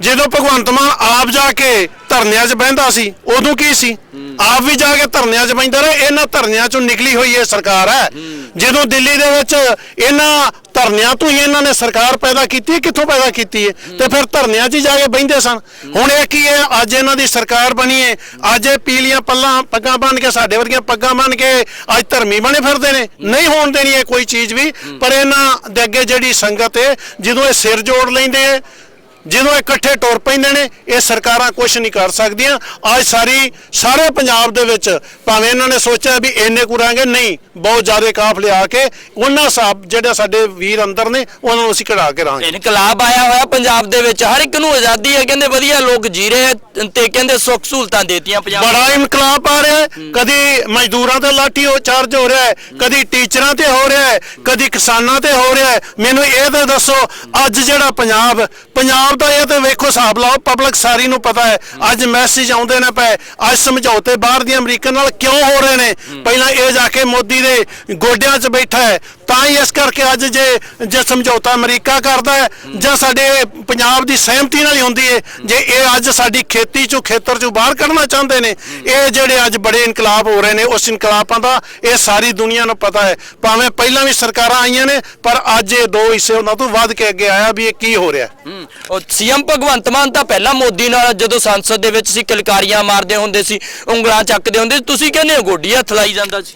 ਜਦੋਂ ਭਗਵੰਤ ਮਾਨ ਆਪ ਜਾ ਕੇ ਧਰਨਿਆਂ 'ਚ ਬਹਿੰਦਾ ਸੀ ਉਦੋਂ ਕੀ ਸੀ? ਆਪ ਵੀ ਜਾ ਕੇ ਧਰਨਿਆਂ 'ਚ ਬਹਿੰਦਾ ਰਿਹਾ ਇਹਨਾਂ ਧਰਨਿਆਂ 'ਚੋਂ ਨਿਕਲੀ ਹੋਈ ਇਹ ਸਰਕਾਰ ਹੈ। ਜਦੋਂ ਦਿੱਲੀ ਦੇ ਵਿੱਚ ਇਹਨਾਂ ਧਰਨਿਆਂ ਤੋਂ ਹੀ ਇਹਨਾਂ ਨੇ ਸਰਕਾਰ ਪੈਦਾ ਕੀਤੀ ਹੈ, ਕਿੱਥੋਂ ਪੈਦਾ ਕੀਤੀ ਹੈ? ਤੇ ਫਿਰ ਧਰਨਿਆਂ 'ਚ ਹੀ ਜਾ ਕੇ ਬਹਿੰਦੇ ਸਨ। ਹੁਣ ਇਹ ਕੀ ਹੈ? ਅੱਜ ਇਹਨਾਂ ਦੀ ਸਰਕਾਰ ਬਣੀ ਹੈ। ਅੱਜ ਇਹ ਪੀਲੀਆਂ ਪੱਲਾਂ ਪੱਗਾਂ ਬੰਨ ਕੇ ਸਾਡੇ ਵਰਗੀਆਂ ਪੱਗਾਂ ਬੰਨ ਕੇ ਅੱਜ ਧਰਮੀ ਬਣੇ ਫਿਰਦੇ ਨੇ। ਨਹੀਂ ਹੋਣ ਦੇਣੀ ਹੈ ਕੋਈ ਚੀਜ਼ ਵੀ ਪਰ ਇਹਨਾਂ ਦੇ ਅੱਗੇ ਜਿਹੜੀ ਸੰਗਤ ਹੈ ਜਦੋਂ ਇਹ ਸਿਰ ਜੋੜ ਲੈਂਦੇ ਹੈ ਜਦੋਂ ਇਕੱਠੇ ਟੁਰ ਪੈਂਦੇ ਨੇ ਇਹ ਸਰਕਾਰਾਂ ਕੁਝ ਨਹੀਂ ਕਰ ਸਕਦੀਆਂ। ਅੱਜ ਸਾਰੀ ਸਾਰੇ ਪੰਜਾਬ ਦੇ ਵਿੱਚ ਭਾਵੇਂ ਇਹਨਾਂ ਨੇ ਸੋਚਿਆ ਵੀ ਇੰਨੇ ਕੁਰਾਂਗੇ ਨਹੀਂ ਬਹੁਤ ਜ਼ਿਆਦਾ ਕਾਫ ਲਿਆ ਕੇ ਉਹਨਾਂ ਸਾਹਿਬ ਜਿਹੜੇ ਸਾਡੇ ਵੀਰ ਅੰਦਰ ਨੇ ਉਹਨਾਂ ਨੂੰ ਅਸੀਂ ਕਢਾ ਕੇ ਰਾਂਗੇ। ਇਨਕਲਾਬ ਆਇਆ ਹੋਇਆ ਪੰਜਾਬ ਦੇ ਵਿੱਚ ਹਰ ਇੱਕ ਨੂੰ ਆਜ਼ਾਦੀ ਹੈ ਕਹਿੰਦੇ ਵਧੀਆ ਲੋਕ ਜੀ ਰਹੇ ਤੇ ਕਹਿੰਦੇ ਸੁੱਖ ਸਹੂਲਤਾਂ ਦੇਤੀਆਂ ਪੰਜਾਬ ਬੜਾ ਇਨਕਲਾਬ ਆ ਰਿਹਾ ਕਦੀ ਮਜ਼ਦੂਰਾਂ ਤੇ ਲਾਠੀ ਹੋ ਚਾਰਜ ਹੋ ਰਿਹਾ ਹੈ। ਕਦੀ ਟੀਚਰਾਂ ਤੇ ਹੋ ਰਿਹਾ ਹੈ। ਕਦੀ ਕਿਸਾਨਾਂ ਤੇ ਹੋ ਰਿਹਾ ਹੈ। ਮੈਨੂੰ ਇਹ ਤਾਂ ਦੱਸੋ ਅੱਜ ਜਿਹੜਾ ਪੰਜਾਬ ਪੰਜਾਬ ਦਾ ਇਹ ਤੇ ਵੇਖੋ ਹਿਸਾਬ ਲਾਓ ਪਬਲਿਕ ਸਾਰੀ ਨੂੰ ਪਤਾ ਹੈ। ਅੱਜ ਮੈਸੇਜ ਆਉਂਦੇ ਨੇ ਪਏ ਅੱਜ ਸਮਝੌਤੇ ਬਾਹਰ ਦੀ ਅਮਰੀਕਾ ਨਾਲ ਕਿਉਂ ਹੋ ਰਹੇ ਨੇ? ਪਹਿਲਾਂ ਇਹ ਜਾ ਕੇ ਮੋਦੀ ਦੇ ਗੋਡਿਆਂ 'ਚ ਬੈਠਾ ਹੈ ਤਾਂ ਹੀ ਇਸ ਕਰਕੇ ਅੱਜ ਜੇ ਜੇ ਸਮਝੌਤਾ ਅਮਰੀਕਾ ਕਰਦਾ ਹੈ, ਜਾਂ ਸਾਡੇ ਪੰਜਾਬ ਦੀ ਸਹਿਮਤੀ ਨਾਲ ਹੀ ਹੁੰਦੀ ਹੈ, ਜੇ ਇਹ ਅੱਜ ਸਾਡੀ ਖੇਤੀ ਚੋਂ, ਖੇਤਰ ਚੋਂ ਬਾਹਰ ਕੱਢਣਾ ਚਾਹੁੰਦੇ ਨੇ, ਇਹ ਜਿਹੜੇ ਅੱਜ ਬੜੇ ਇਨਕਲਾਬ ਹੋ ਰਹੇ ਨੇ, ਉਸ ਇਨਕਲਾਬਾਂ ਦਾ ਇਹ ਸਾਰੀ ਦੁਨੀਆ ਨੂੰ ਪਤਾ ਹੈ ਭਾਵੇਂ ਪਹਿਲਾਂ ਵੀ ਸਰਕਾਰਾਂ ਆਈਆਂ ਨੇ, ਪਰ ਅੱਜ ਇਹ ਦੋ ਹਿੱਸੇ ਉਹਨਾਂ ਤੋਂ ਵੱਧ ਕੇ ਅੱਗੇ ਆਇਆ ਵੀ ਇਹ ਕੀ ਹੋ ਰਿਹਾ ਹੂੰ। ਉਹ ਸੀਐਮ ਭਗਵੰਤ ਮਾਨ ਤਾਂ ਪਹਿਲਾਂ ਮੋਦੀ ਨਾਲ ਜਦੋਂ ਸੰਸਦ ਦੇ ਵਿੱਚ ਸੀ, ਕਿਲਕਾਰੀਆਂ ਮਾਰਦੇ ਹੁੰਦੇ ਸੀ, ਉਂਗਲਾਂ ਚੱਕਦੇ ਹੁੰਦੇ ਸੀ, ਤੁਸੀਂ ਕਹਿੰਦੇ ਹੋ ਗੋਡੀ ਹੱਥ ਲਾਈ ਜਾਂਦਾ ਸੀ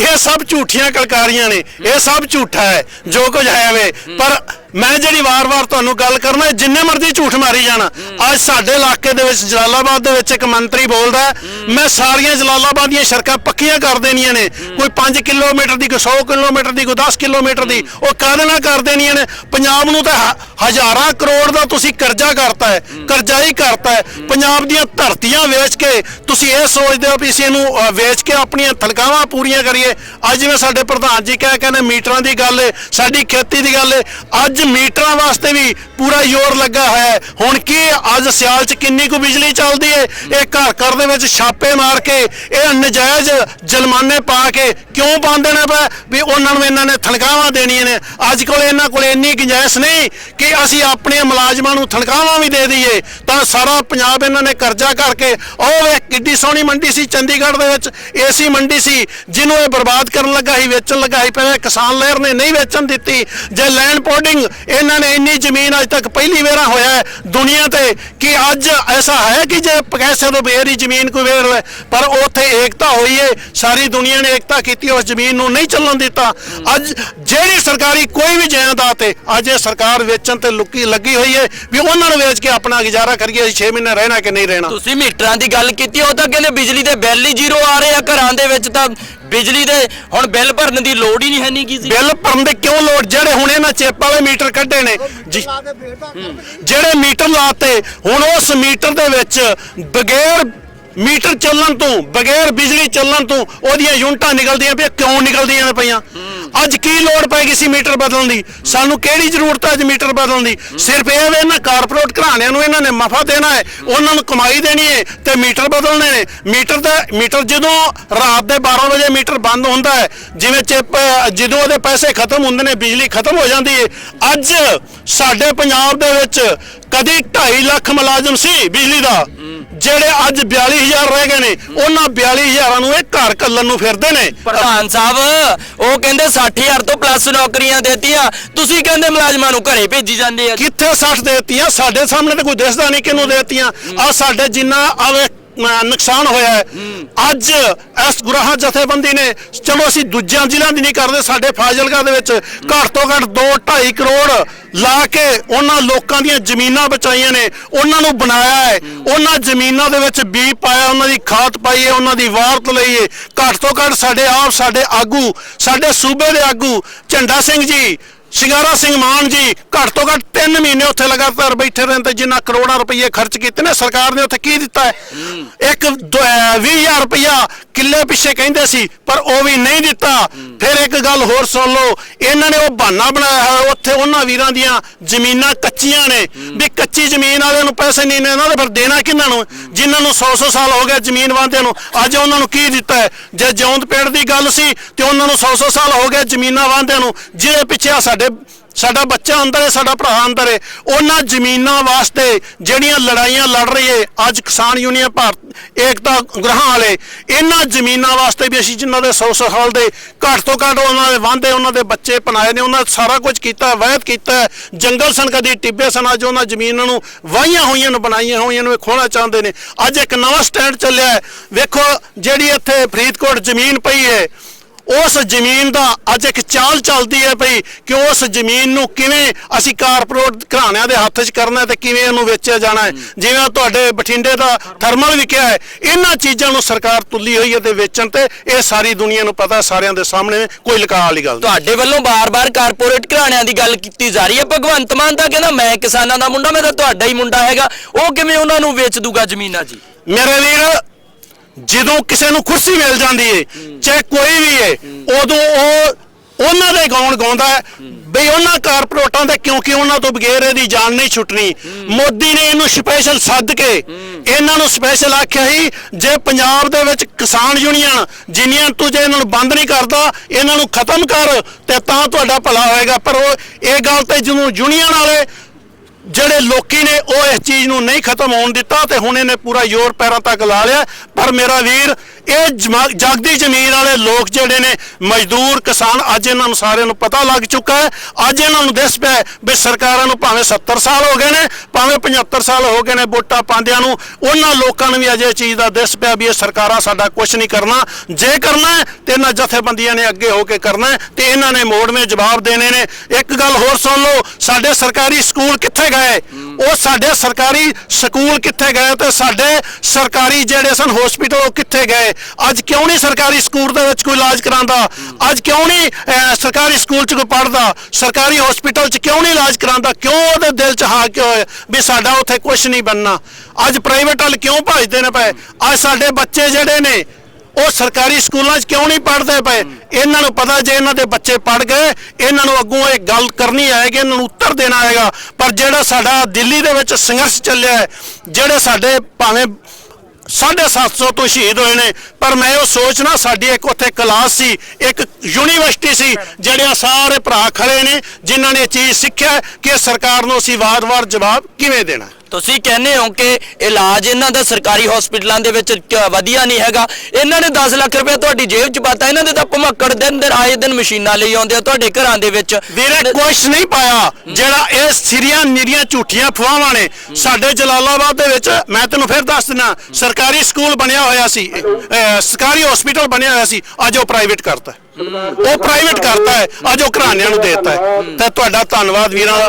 ਇਹ ਸਭ ਝੂਠੀਆਂ ਕਲਕਾਰੀਆਂ ਨੇ ਇਹ ਸਭ ਝੂਠਾ ਹੈ ਜੋ ਕੁਝ ਹੈ ਵੇ। ਪਰ ਮੈਂ ਜਿਹੜੀ ਵਾਰ-ਵਾਰ ਤੁਹਾਨੂੰ ਗੱਲ ਕਰਨਾ ਜਿੰਨੇ ਮਰਜ਼ੀ ਝੂਠ ਮਾਰੀ ਜਾਣਾ। ਅੱਜ ਸਾਡੇ ਇਲਾਕੇ ਦੇ ਵਿੱਚ ਜਲਾਲਾਬਾਦ ਦੇ ਵਿੱਚ ਇੱਕ ਮੰਤਰੀ ਬੋਲਦਾ ਮੈਂ ਸਾਰੀਆਂ ਜਲਾਲਾਬਾਦ ਦੀਆਂ ਸੜਕਾਂ ਪੱਕੀਆਂ ਕਰ ਦੇਣੀਆਂ ਨੇ। ਕੋਈ 5 ਕਿਲੋਮੀਟਰ ਦੀ, ਕੋਈ 100 ਕਿਲੋਮੀਟਰ ਦੀ, ਕੋਈ 10 ਕਿਲੋਮੀਟਰ ਦੀ, ਉਹ ਕਾਹਦੇ ਨਾਲ ਕਰ ਦੇਣੀਆਂ ਨੇ? ਪੰਜਾਬ ਨੂੰ ਤਾਂ ਹਜ਼ਾਰਾਂ ਕਰੋੜ ਦਾ ਤੁਸੀਂ ਕਰਜ਼ਾ ਕਰਤਾ ਹੈ, ਕਰਜ਼ਾ ਹੀ ਕਰਤਾ ਹੈ। ਪੰਜਾਬ ਦੀਆਂ ਧਰਤੀਆਂ ਵੇਚ ਕੇ ਤੁਸੀਂ ਇਹ ਸੋਚਦੇ ਹੋ ਵੀ ਅਸੀਂ ਇਹਨੂੰ ਵੇਚ ਕੇ ਆਪਣੀਆਂ ਤਨਖਾਹਾਂ ਪੂਰੀਆਂ ਕਰੀਏ। ਅੱਜ ਜਿਵੇਂ ਸਾਡੇ ਪ੍ਰਧਾਨ ਜੀ ਕਹਿ ਕਹਿੰਦੇ ਮੀਟਰਾਂ ਦੀ ਗੱਲ ਹੈ ਸਾਡੀ ਖੇਤੀ ਦੀ ਗੱਲ ਏ, ਅੱਜ ਮੀਟਰਾਂ ਵਾਸਤੇ ਵੀ ਪੂਰਾ ਜ਼ੋਰ ਲੱਗਾ ਹੈ। ਹੁਣ ਕੀ ਅੱਜ ਸਿਆਲ 'ਚ ਕਿੰਨੀ ਕੁ ਬਿਜਲੀ ਚੱਲਦੀ ਹੈ ਇਹ ਘਰ ਘਰ ਦੇ ਵਿੱਚ ਛਾਪੇ ਮਾਰ ਕੇ, ਇਹ ਨਜਾਇਜ਼ ਜਲਮਾਨੇ ਪਾ ਕੇ ਕਿਉਂ ਪਾਉਂਦੇ ਨੇ ਪਏ ਵੀ ਉਹਨਾਂ ਨੂੰ ਇਹਨਾਂ ਨੇ ਤਨਖਾਹਾਂ ਦੇਣੀਆਂ ਨੇ। ਅੱਜ ਕੋਲ ਇਹਨਾਂ ਕੋਲ ਇੰਨੀ ਗੁੰਜਾਇਸ਼ ਨਹੀਂ ਕਿ ਅਸੀਂ ਆਪਣੇ ਮੁਲਾਜ਼ਮਾਂ ਨੂੰ ਤਨਖਾਹਾਂ ਵੀ ਦੇ ਦਈਏ। ਤਾਂ ਸਾਰਾ ਪੰਜਾਬ ਇਹਨਾਂ ਨੇ ਕਰਜ਼ਾ ਕਰਕੇ, ਉਹ ਵੇਖ ਕਿੱਡੀ ਸੋਹਣੀ ਮੰਡੀ ਸੀ ਚੰਡੀਗੜ੍ਹ ਦੇ ਵਿੱਚ। ਏਸੀ ਮੰਡੀ ਸੀ, ਜਿਹਨੂੰ ਇਹ ਬਰਬਾਦ ਕਰਨ ਲੱਗਾ ਸੀ, ਵੇਚਣ ਲੱਗਾ ਸੀ ਪਹਿਲਾਂ ਕਿਸਾਨ ਲਹਿਰ ਨੇ ਨਹੀਂ ਵੇਚਣ ਦਿੱਤੀ। ਜੇ ਲੈਂਡ ਪੋਡਿੰਗ ਇਹਨਾਂ ਨੇ ਇੰਨੀ ਜ਼ਮੀਨ ਅੱਜ ਤੱਕ ਪਹਿਲੀ ਵਾਰ ਹੋਇਆ ਹੈ ਦੁਨੀਆ ਤੇ ਕਿ ਅੱਜ ਐਸਾ ਹੈ ਕਿ ਜੇ ਪੈਸੇ ਤੋਂ ਬੇਰ ਜ਼ਮੀਨ ਕੋਈ ਵੇਰ ਲਏ ਪਰ ਉੱਥੇ ਏਕਤਾ ਹੋਈ ਹੈ ਸਾਰੀ ਦੁਨੀਆ ਨੇ ਏਕਤਾ ਕੀਤੀ, ਉਸ ਜ਼ਮੀਨ ਨੂੰ ਨਹੀਂ ਚੱਲਣ ਦਿੱਤਾ। ਅੱਜ ਜਿਹੜੀ ਸਰਕਾਰੀ ਕੋਈ ਵੀ ਜਾਇਦਾਦ ਹੈ ਅੱਜ ਇਹ ਸਰਕਾਰ ਵੇਚਣ ਤੇ ਲੁਕੀ ਲੱਗੀ ਹੋਈ ਹੈ ਵੀ ਉਹਨਾਂ ਨੂੰ ਵੇਚ ਕੇ ਆਪਣਾ ਗੁਜ਼ਾਰਾ ਕਰੀਏ, ਅਸੀਂ 6 ਮਹੀਨੇ ਰਹਿਣਾ ਕਿ ਨਹੀਂ ਰਹਿਣਾ? ਤੁਸੀਂ ਮੀਟਰਾਂ ਦੀ ਗੱਲ ਕੀਤੀ, ਉਹ ਤਾਂ ਕਹਿੰਦੇ ਬਿਜਲੀ ਦੇ ਬਿੱਲ ਹੀ ਜ਼ੀਰੋ ਆ ਰਹੇ ਆ, ਘਰਾਂ ਦੇ ਵਿੱਚ ਤਾਂ ਬਿਜਲੀ ਦੇ ਹੁਣ ਬਿੱਲ ਭਰਨ ਦੀ ਲੋੜ ਹੀ ਨਹੀਂ ਹੈ ਨਹੀਂ ਕੀ ਸੀ ਬਿੱਲ ਭਰਨ ਦੇ ਕਿਉਂ ਲੋੜ? ਜਿਹੜੇ ਹੁਣ ਇਹਨਾਂ ਚਿੱਪ ਵਾਲੇ ਮੀਟਰ ਕੱਢੇ ਨੇ, ਜੀ- ਜਿਹੜੇ ਮੀਟਰ ਲਾਤੇ, ਹੁਣ ਉਸ ਮੀਟਰ ਦੇ ਵਿੱਚ ਬਗੈਰ ਮੀਟਰ ਚੱਲਣ ਤੋਂ, ਬਗੈਰ ਬਿਜਲੀ ਚੱਲਣ ਤੋਂ ਉਹਦੀਆਂ ਯੂਨਿਟਾਂ ਨਿਕਲਦੀਆਂ ਪਈਆਂ, ਕਿਉਂ ਨਿਕਲਦੀਆਂ ਪਈਆਂ? ਅੱਜ ਕੀ ਲੋੜ ਪੈ ਗਈ ਸੀ ਮੀਟਰ ਬਦਲਣ ਦੀ? ਸਾਨੂੰ ਕਿਹੜੀ ਜ਼ਰੂਰਤ ਹੈ ਅੱਜ ਮੀਟਰ ਬਦਲਣ ਦੀ? ਸਿਰਫ ਇਹ ਵੇ ਇਹਨਾਂ ਕਾਰਪੋਰੇਟ ਘਰਾਣਿਆਂ ਨੂੰ ਇਹਨਾਂ ਨੇ ਮਫਾ ਦੇਣਾ ਹੈ, ਉਹਨਾਂ ਨੂੰ ਕਮਾਈ ਦੇਣੀ ਹੈ ਤੇ ਮੀਟਰ ਬਦਲਣੇ ਨੇ। ਮੀਟਰ ਦਾ ਮੀਟਰ ਜਦੋਂ ਰਾਤ ਦੇ 12 ਵਜੇ ਮੀਟਰ ਬੰਦ ਹੁੰਦਾ ਹੈ, ਜਿਵੇਂ ਚਿੱਪ, ਜਦੋਂ ਉਹਦੇ ਪੈਸੇ ਖਤਮ ਹੁੰਦੇ ਨੇ, ਬਿਜਲੀ ਖਤਮ ਹੋ ਜਾਂਦੀ ਹੈ, ਅੱਜ ਸਾਡੇ ਪੰਜਾਬ ਦੇ ਵਿੱਚ ਕਦੀ 2.5 ਲੱਖ ਮੁਲਾਜ਼ਮ ਸੀ ਬਿਜਲੀ ਦਾ ਜਿਹੜੇ ਅੱਜ 42000 ਰਹਿ ਗਏ ਨੇ ਉਹਨਾਂ 42000 ਨੂੰ ਇਹ ਘਰ ਕੱਲਣ ਨੂੰ ਫਿਰਦੇ ਨੇ। ਪ੍ਰਧਾਨ ਸਾਹਿਬ ਉਹ ਕਹਿੰਦੇ 60000 ਤੋਂ ਪਲੱਸ ਨੌਕਰੀਆਂ ਦੇਤੀਆਂ। ਤੁਸੀਂ ਕਹਿੰਦੇ ਮੁਲਾਜ਼ਮਾਂ ਨੂੰ ਘਰੇ ਭੇਜੀ ਜਾਂਦੇ ਆ। ਕਿੱਥੇ 60 ਦੇਤੀਆਂ? ਸਾਡੇ ਸਾਹਮਣੇ ਤਾਂ ਕੋਈ ਦਿਸਦਾ ਨਹੀਂ ਕਿਹਨੂੰ ਦੇਤੀਆਂ। ਆ ਸਾਡੇ ਜਿੰਨਾ ਅਹ ਨੁਕਸਾਨ ਹੋਇਆ ਹੈ। ਅੱਜ ਇਸ ਗੁਰਾਹਾਂ ਜਥੇਬੰਦੀ ਨੇ, ਚਲੋ ਅਸੀਂ ਦੂਜਿਆਂ ਜ਼ਿਲ੍ਹਿਆਂ ਦੀ ਨਹੀਂ ਕਰਦੇ, ਸਾਡੇ ਫਾਜ਼ਿਲਕਾ ਦੇ ਵਿੱਚ ਘੱਟ ਤੋਂ ਘੱਟ 2.5 ਕਰੋੜ ਲਾ ਕੇ ਉਹਨਾਂ ਲੋਕਾਂ ਦੀਆਂ ਜ਼ਮੀਨਾਂ ਬਚਾਈਆਂ ਨੇ। ਉਹਨਾਂ ਨੂੰ ਬਣਾਇਆ ਹੈ। ਉਹਨਾਂ ਜ਼ਮੀਨਾਂ ਦੇ ਵਿੱਚ ਬੀ ਪਾਇਆ, ਉਹਨਾਂ ਦੀ ਖਾਦ ਪਾਈ ਹੈ, ਉਹਨਾਂ ਦੀ ਵਾਰਤ ਲਈ ਹੈ। ਘੱਟ ਤੋਂ ਘੱਟ ਸਾਡੇ ਆਪ, ਸਾਡੇ ਆਗੂ, ਸਾਡੇ ਸੂਬੇ ਦੇ ਆਗੂ, ਝੰਡਾ ਸਿੰਘ ਜੀ ਸ਼ਿੰਗਾਰਾ ਸਿੰਘ ਮਾਨ ਜੀ, ਘੱਟ ਤੋਂ ਘੱਟ 3 ਮਹੀਨੇ ਉੱਥੇ ਲਗਾਤਾਰ ਬੈਠੇ ਰਹਿਣ ਤੇ ਜਿੰਨਾ ਕਰੋੜਾਂ ਰੁਪਏ ਖਰਚ ਕੀਤੇ ਨੇ, ਸਰਕਾਰ ਨੇ ਉੱਥੇ ਕੀ ਦਿੱਤਾ ਹੈ? ਇੱਕ 20000 ਰੁਪਇਆ ਕਿੱਲੇ ਪਿੱਛੇ ਕਹਿੰਦੇ ਸੀ, ਪਰ ਉਹ ਵੀ ਨਹੀਂ ਦਿੱਤਾ। ਫਿਰ ਇੱਕ ਗੱਲ ਹੋਰ ਸੁਣ ਲਓ, ਇਹਨਾਂ ਨੇ ਉਹ ਬਹਾਨਾ ਬਣਾਇਆ ਹੋਇਆ, ਉੱਥੇ ਉਹਨਾਂ ਵੀਰਾਂ ਦੀਆਂ ਜ਼ਮੀਨਾਂ ਕੱਚੀਆਂ ਨੇ। ਵੀ ਕੱਚੀ ਜ਼ਮੀਨ ਵਾਲਿਆਂ ਨੂੰ ਪੈਸੇ ਨਹੀਂ ਨੇ ਇਹਨਾਂ ਦੇ, ਫਿਰ ਦੇਣਾ ਕਿਹਨਾਂ ਨੂੰ? ਜਿਨ੍ਹਾਂ ਨੂੰ 100-100 ਸਾਲ ਹੋ ਗਏ ਜ਼ਮੀਨ ਵਾਂਦਿਆਂ ਨੂੰ, ਅੱਜ ਉਹਨਾਂ ਨੂੰ ਕੀ ਦਿੱਤਾ ਹੈ? ਜੇ ਜਿਉਂਦ ਪੇੜ ਦੀ ਗੱਲ ਸੀ, ਤੇ ਉਹਨਾਂ ਨੂੰ 100-100 ਸਾਲ ਹੋ ਗਏ ਜ਼ਮੀਨਾਂ ਵਾਂਦਿਆਂ ਨੂੰ, ਜਿਹਦੇ ਪਿੱਛੇ ਆ ਸਾਡੇ ਸਾਡਾ ਬੱਚਾ ਅੰਦਰ ਹੈ, ਸਾਡਾ ਭਰਾ ਅੰਦਰ ਹੈ। ਉਹਨਾਂ ਜ਼ਮੀਨਾਂ ਵਾਸਤੇ ਜਿਹੜੀਆਂ ਲੜਾਈਆਂ ਲੜ ਰਹੀ ਹੈ, ਅੱਜ ਕਿਸਾਨ ਯੂਨੀਅਨ ਭਾਰਤ ਏਕਤਾ ਗ੍ਰਹਾਂ ਵਾਲੇ, ਇਹਨਾਂ ਜ਼ਮੀਨਾਂ ਵਾਸਤੇ ਵੀ ਅਸੀਂ ਜਿਨ੍ਹਾਂ ਦੇ 100 ਸਾਲ ਦੇ ਘੱਟ ਤੋਂ ਘੱਟ ਉਹਨਾਂ ਦੇ ਵਾਂਦੇ ਉਹਨਾਂ ਦੇ ਬੱਚੇ ਪਨਾਏ ਨੇ, ਉਹਨਾਂ ਸਾਰਾ ਕੁਝ ਕੀਤਾ, ਵੈਦ ਕੀਤਾ ਜੰਗਲ ਸਨ ਕਦੀ, ਟਿੱਬੇ ਸਨ, ਅੱਜ ਉਹਨਾਂ ਜ਼ਮੀਨਾਂ ਨੂੰ ਵਾਹੀਆਂ ਹੋਈਆਂ ਨੂੰ, ਬਣਾਈਆਂ ਹੋਈਆਂ ਨੂੰ ਇਹ ਖੋਣਾ ਚਾਹੁੰਦੇ ਨੇ। ਅੱਜ ਇੱਕ ਨਵਾਂ ਸਟੈਂਡ ਚੱਲਿਆ ਵੇਖੋ, ਜਿਹੜੀ ਇੱਥੇ ਫਰੀਦਕੋਟ ਜ਼ਮੀਨ ਪਈ ਹੈ ਉਸ ਜ਼ਮੀਨ ਦਾ ਅੱਜ ਇੱਕ ਚਾਲ ਚੱਲਦੀ ਹੈ ਭਈ ਕਿ ਉਸ ਜ਼ਮੀਨ ਨੂੰ ਕਿਵੇਂ ਅਸੀਂ ਕਾਰਪੋਰੇਟ ਘਰਾਣਿਆਂ ਦੇ ਹੱਥ 'ਚ ਕਰਨਾ ਤੇ ਕਿਵੇਂ ਇਹਨੂੰ ਵੇਚਿਆ ਜਾਣਾ ਹੈ? ਜਿਵੇਂ ਤੁਹਾਡੇ ਬਠਿੰਡੇ ਦਾ ਥਰਮਲ ਵਿਕਿਆ ਹੈ ਇਹਨਾਂ ਚੀਜ਼ਾਂ ਨੂੰ ਸਰਕਾਰ ਤੁੱਲੀ ਹੋਈ ਹੈ ਤੇ ਵੇਚਣ ਤੇ ਇਹ ਸਾਰੀ ਦੁਨੀਆ ਨੂੰ ਪਤਾ ਸਾਰਿਆਂ ਦੇ ਸਾਹਮਣੇ ਕੋਈ ਲੁਕਾ ਵਾਲੀ ਗੱਲ ਤੁਹਾਡੇ ਵੱਲੋਂ ਬਾਰ-ਬਾਰ ਕਾਰਪੋਰੇਟ ਘਰਾਣਿਆਂ ਦੀ ਗੱਲ ਕੀਤੀ ਜਾ ਰਹੀ ਹੈ। ਭਗਵੰਤ ਮਾਨ ਤਾਂ ਕਹਿੰਦਾ ਮੈਂ ਕਿਸਾਨਾਂ ਦਾ ਮੁੰਡਾ ਮੈਂ ਤਾਂ ਤੁਹਾਡਾ ਹੀ ਮੁੰਡਾ ਹੈਗਾ। ਉਹ ਕਿਵੇਂ ਉਹਨਾਂ ਨੂੰ ਵੇਚ ਦੂਗਾ ਜ਼ਮੀਨਾਂ ਜੀ? ਮੇਰੇ ਵੀਰ ਜਦੋਂ ਕਿਸੇ ਨੂੰ ਕੁਰਸੀ ਮਿਲ ਜਾਂਦੀ ਏ, ਚਾਹੇ ਕੋਈ ਵੀ ਏ, ਉਦੋਂ ਉਹ ਉਹਨਾਂ ਦੇ ਗਾਉਣ ਗਾਉਂਦਾ ਹੈ। ਬਈ ਉਹਨਾਂ ਕਾਰਪੋਰੇਟਾਂ ਦੇ ਕਿਉਂਕਿ ਉਹਨਾਂ ਤੋਂ ਬਗੈਰ ਇਹਦੀ ਜਾਨ ਨਹੀਂ ਛੁੱਟਣੀ। ਮੋਦੀ ਨੇ ਇਹਨੂੰ ਸਪੈਸ਼ਲ ਸੱਦ ਕੇ ਇਹਨਾਂ ਨੂੰ ਸਪੈਸ਼ਲ ਆਖਿਆ ਸੀ, ਜੇ ਪੰਜਾਬ ਦੇ ਵਿੱਚ ਕਿਸਾਨ ਯੂਨੀਅਨ ਜਿੰਨੀਆਂ ਤੂੰ ਜੇ ਇਹਨਾਂ ਨੂੰ ਬੰਦ ਨਹੀਂ ਕਰਦਾ, ਇਹਨਾਂ ਨੂੰ ਖਤਮ ਕਰ ਤੇ ਤਾਂ ਤੁਹਾਡਾ ਭਲਾ ਹੋਏਗਾ। ਪਰ ਉਹ ਇਹ ਗੱਲ ਤੇ ਜਦੋਂ ਯੂਨੀਅਨ ਵਾਲੇ ਜਿਹੜੇ ਲੋਕੀ ਨੇ ਉਹ ਇਸ ਚੀਜ਼ ਨੂੰ ਨਹੀਂ ਖਤਮ ਹੋਣ ਦਿੱਤਾ ਤੇ ਹੁਣ ਇਹਨੇ ਪੂਰਾ ਜ਼ੋਰ ਪੈਰਾਂ ਤੱਕ ਲਾ ਲਿਆ। ਪਰ ਮੇਰਾ ਵੀਰ ਇਹ ਜਮਾ- ਜਗਦੀ ਜ਼ਮੀਨ ਵਾਲੇ ਲੋਕ ਜਿਹੜੇ ਨੇ, ਮਜ਼ਦੂਰ, ਕਿਸਾਨ, ਅੱਜ ਇਹਨਾਂ ਨੂੰ ਸਾਰਿਆਂ ਨੂੰ ਪਤਾ ਲੱਗ ਚੁੱਕਾ ਹੈ। ਅੱਜ ਇਹਨਾਂ ਨੂੰ ਦਿਸ ਪਿਆ ਵੀ ਸਰਕਾਰਾਂ ਨੂੰ ਭਾਵੇਂ 70 ਸਾਲ ਹੋ ਗਏ ਨੇ, ਭਾਵੇਂ 75 ਸਾਲ ਹੋ ਗਏ ਨੇ ਵੋਟਾਂ ਪਾਉਂਦਿਆਂ ਨੂੰ, ਉਹਨਾਂ ਲੋਕਾਂ ਨੂੰ ਵੀ ਅਜੇ ਚੀਜ਼ ਦਾ ਦਿਸ ਪਿਆ ਵੀ ਇਹ ਸਰਕਾਰਾਂ ਸਾਡਾ ਕੁਝ ਨਹੀਂ ਕਰਨਾ। ਜੇ ਕਰਨਾ ਹੈ, ਤੇ ਇਹਨਾਂ ਜਥੇਬੰਦੀਆਂ ਨੇ ਅੱਗੇ ਹੋ ਕੇ ਕਰਨਾ ਤੇ ਇਹਨਾਂ ਨੇ ਮੋੜਵੇਂ ਜਵਾਬ ਦੇਣੇ ਨੇ। ਇੱਕ ਗੱਲ ਹੋਰ ਸੁਣ ਲਓ, ਸਾਡੇ ਸਰਕਾਰੀ ਸਕੂਲ ਕਿੱਥੇ ਗਏ? ਉਹ ਸਾਡੇ ਸਰਕਾਰੀ ਸਕੂਲ ਕਿੱਥੇ ਗਏ ਤੇ ਸਾਡੇ ਸਰਕਾਰੀ ਜਿਹੜੇ ਸਨ ਹਸਪੀਟਲ ਉਹ ਕਿੱਥੇ ਗਏ? ਅੱਜ ਕਿਉਂ ਨਹੀਂ ਸਰਕਾਰੀ ਸਕੂਲ ਦੇ ਵਿੱਚ ਕੋਈ ਇਲਾਜ ਕਰਾਉਂਦਾ? ਅੱਜ ਕਿਉਂ ਨਹੀਂ ਸਰਕਾਰੀ ਸਕੂਲ 'ਚ ਕੋਈ ਪੜਦਾ ਸਰਕਾਰੀ ਹਸਪੀਟਲ 'ਚ ਕਿਉਂ ਨਹੀਂ ਇਲਾਜ ਕਰਾਉਂਦਾ? ਕਿਉਂ ਉਹਦੇ ਦਿਲ 'ਚ ਹਾਕ ਕਿਉਂ ਵੀ ਸਾਡਾ ਉੱਥੇ ਕੁਝ ਨਹੀਂ ਬਣਨਾ? ਅੱਜ ਪ੍ਰਾਈਵੇਟ ਵੱਲ ਕਿਉਂ ਭਜਦੇ ਨੇ ਪਏ ਅੱਜ ਸਾਡੇ ਬੱਚੇ ਜਿਹੜੇ ਨੇ ਉਹ ਸਰਕਾਰੀ ਸਕੂਲਾਂ 'ਚ ਕਿਉਂ ਨਹੀਂ ਪੜ੍ਹਦੇ ਪਏ? ਇਹਨਾਂ ਨੂੰ ਪਤਾ ਜੇ ਇਹਨਾਂ ਦੇ ਬੱਚੇ ਪੜ੍ਹ ਗਏ, ਇਹਨਾਂ ਨੂੰ ਅੱਗੋਂ ਇਹ ਗੱਲ ਕਰਨੀ ਆਏਗੀ, ਇਹਨਾਂ ਨੂੰ ਉੱਤਰ ਦੇਣਾ ਆਏਗਾ। ਪਰ ਜਿਹੜਾ ਸਾਡਾ ਦਿੱਲੀ ਦੇ ਵਿੱਚ ਸੰਘਰਸ਼ ਚੱਲਿਆ ਹੈ, ਜਿਹੜੇ ਸਾਡੇ ਭਾਵੇਂ 750 ਤੋਂ ਸ਼ਹੀਦ ਹੋਏ ਨੇ, ਪਰ ਮੈਂ ਉਹ ਸੋਚਣਾ ਸਾਡੀ ਇੱਕ ਉੱਥੇ ਕਲਾਸ ਸੀ, ਇੱਕ ਯੂਨੀਵਰਸਿਟੀ ਸੀ, ਜਿਹੜਿਆਂ ਸਾਰੇ ਭਰਾ ਖੜੇ ਨੇ, ਜਿਨ੍ਹਾਂ ਨੇ ਚੀਜ਼ ਸਿੱਖਿਆ ਕਿ ਸਰਕਾਰ ਨੂੰ ਅਸੀਂ ਵਾਰ-ਵਾਰ ਜਵਾਬ ਕਿਵੇਂ ਦੇਣਾ। ਤੁਸੀਂ ਕਹਿੰਦੇ ਹੋ ਕਿ ਇਲਾਜ ਇਹਨਾਂ ਦਾ ਸਰਕਾਰੀ ਹਸਪੀਟਲਾਂ ਦੇ ਵਿੱਚ ਵਧੀਆ ਨਹੀਂ ਹੈਗਾ? ਇਹਨਾਂ ਨੇ 10 ਲੱਖ ਰੁਪਏ ਤੁਹਾਡੀ ਜੇਬ 'ਚ ਪਾਤਾ ਇਹਨਾਂ ਦੇ ਤਾਂ ਭਮੱਕੜ ਦਿਨ ਦਿਨ ਆਏ ਦਿਨ ਮਸ਼ੀਨਾਂ ਲਈ ਆਉਂਦੇ ਆ ਤੁਹਾਡੇ ਘਰਾਂ ਦੇ ਵਿੱਚ। ਵੀਰੇ ਕੁਛ ਨਹੀਂ ਪਾਇਆ। ਜਿਹੜਾ ਇਹ ਸਿਰੀਆਂ ਨਿਰੀਆਂ ਝੂਠੀਆਂ ਫਵਾਵਾਂ ਨੇ ਸਾਡੇ ਜਲਾਲਾਬਾਦ ਦੇ ਵਿੱਚ ਮੈਂ ਤੈਨੂੰ ਫਿਰ ਦੱਸ ਦਿਨਾ ਸਰਕਾਰੀ ਸਕੂਲ ਬਣਿਆ ਹੋਇਆ ਸੀ ਸਰਕਾਰੀ ਹਸਪੀਟਲ ਬਣਿਆ ਹੋਇਆ ਸੀ ਅੱਜ ਉਹ ਪ੍ਰਾਈਵੇਟ ਕਰਤਾ। ਉਹ ਪ੍ਰਾਈਵੇਟ ਕਰਤਾ ਹੈ ਅੱਜ ਉਹ ਘਰਾਣਿਆਂ ਨੂੰ ਦੇਤਾ ਹੈ। ਤੇ ਤੁਹਾਡਾ ਧੰਨਵਾਦ ਵੀਰਾਂ ਦਾ।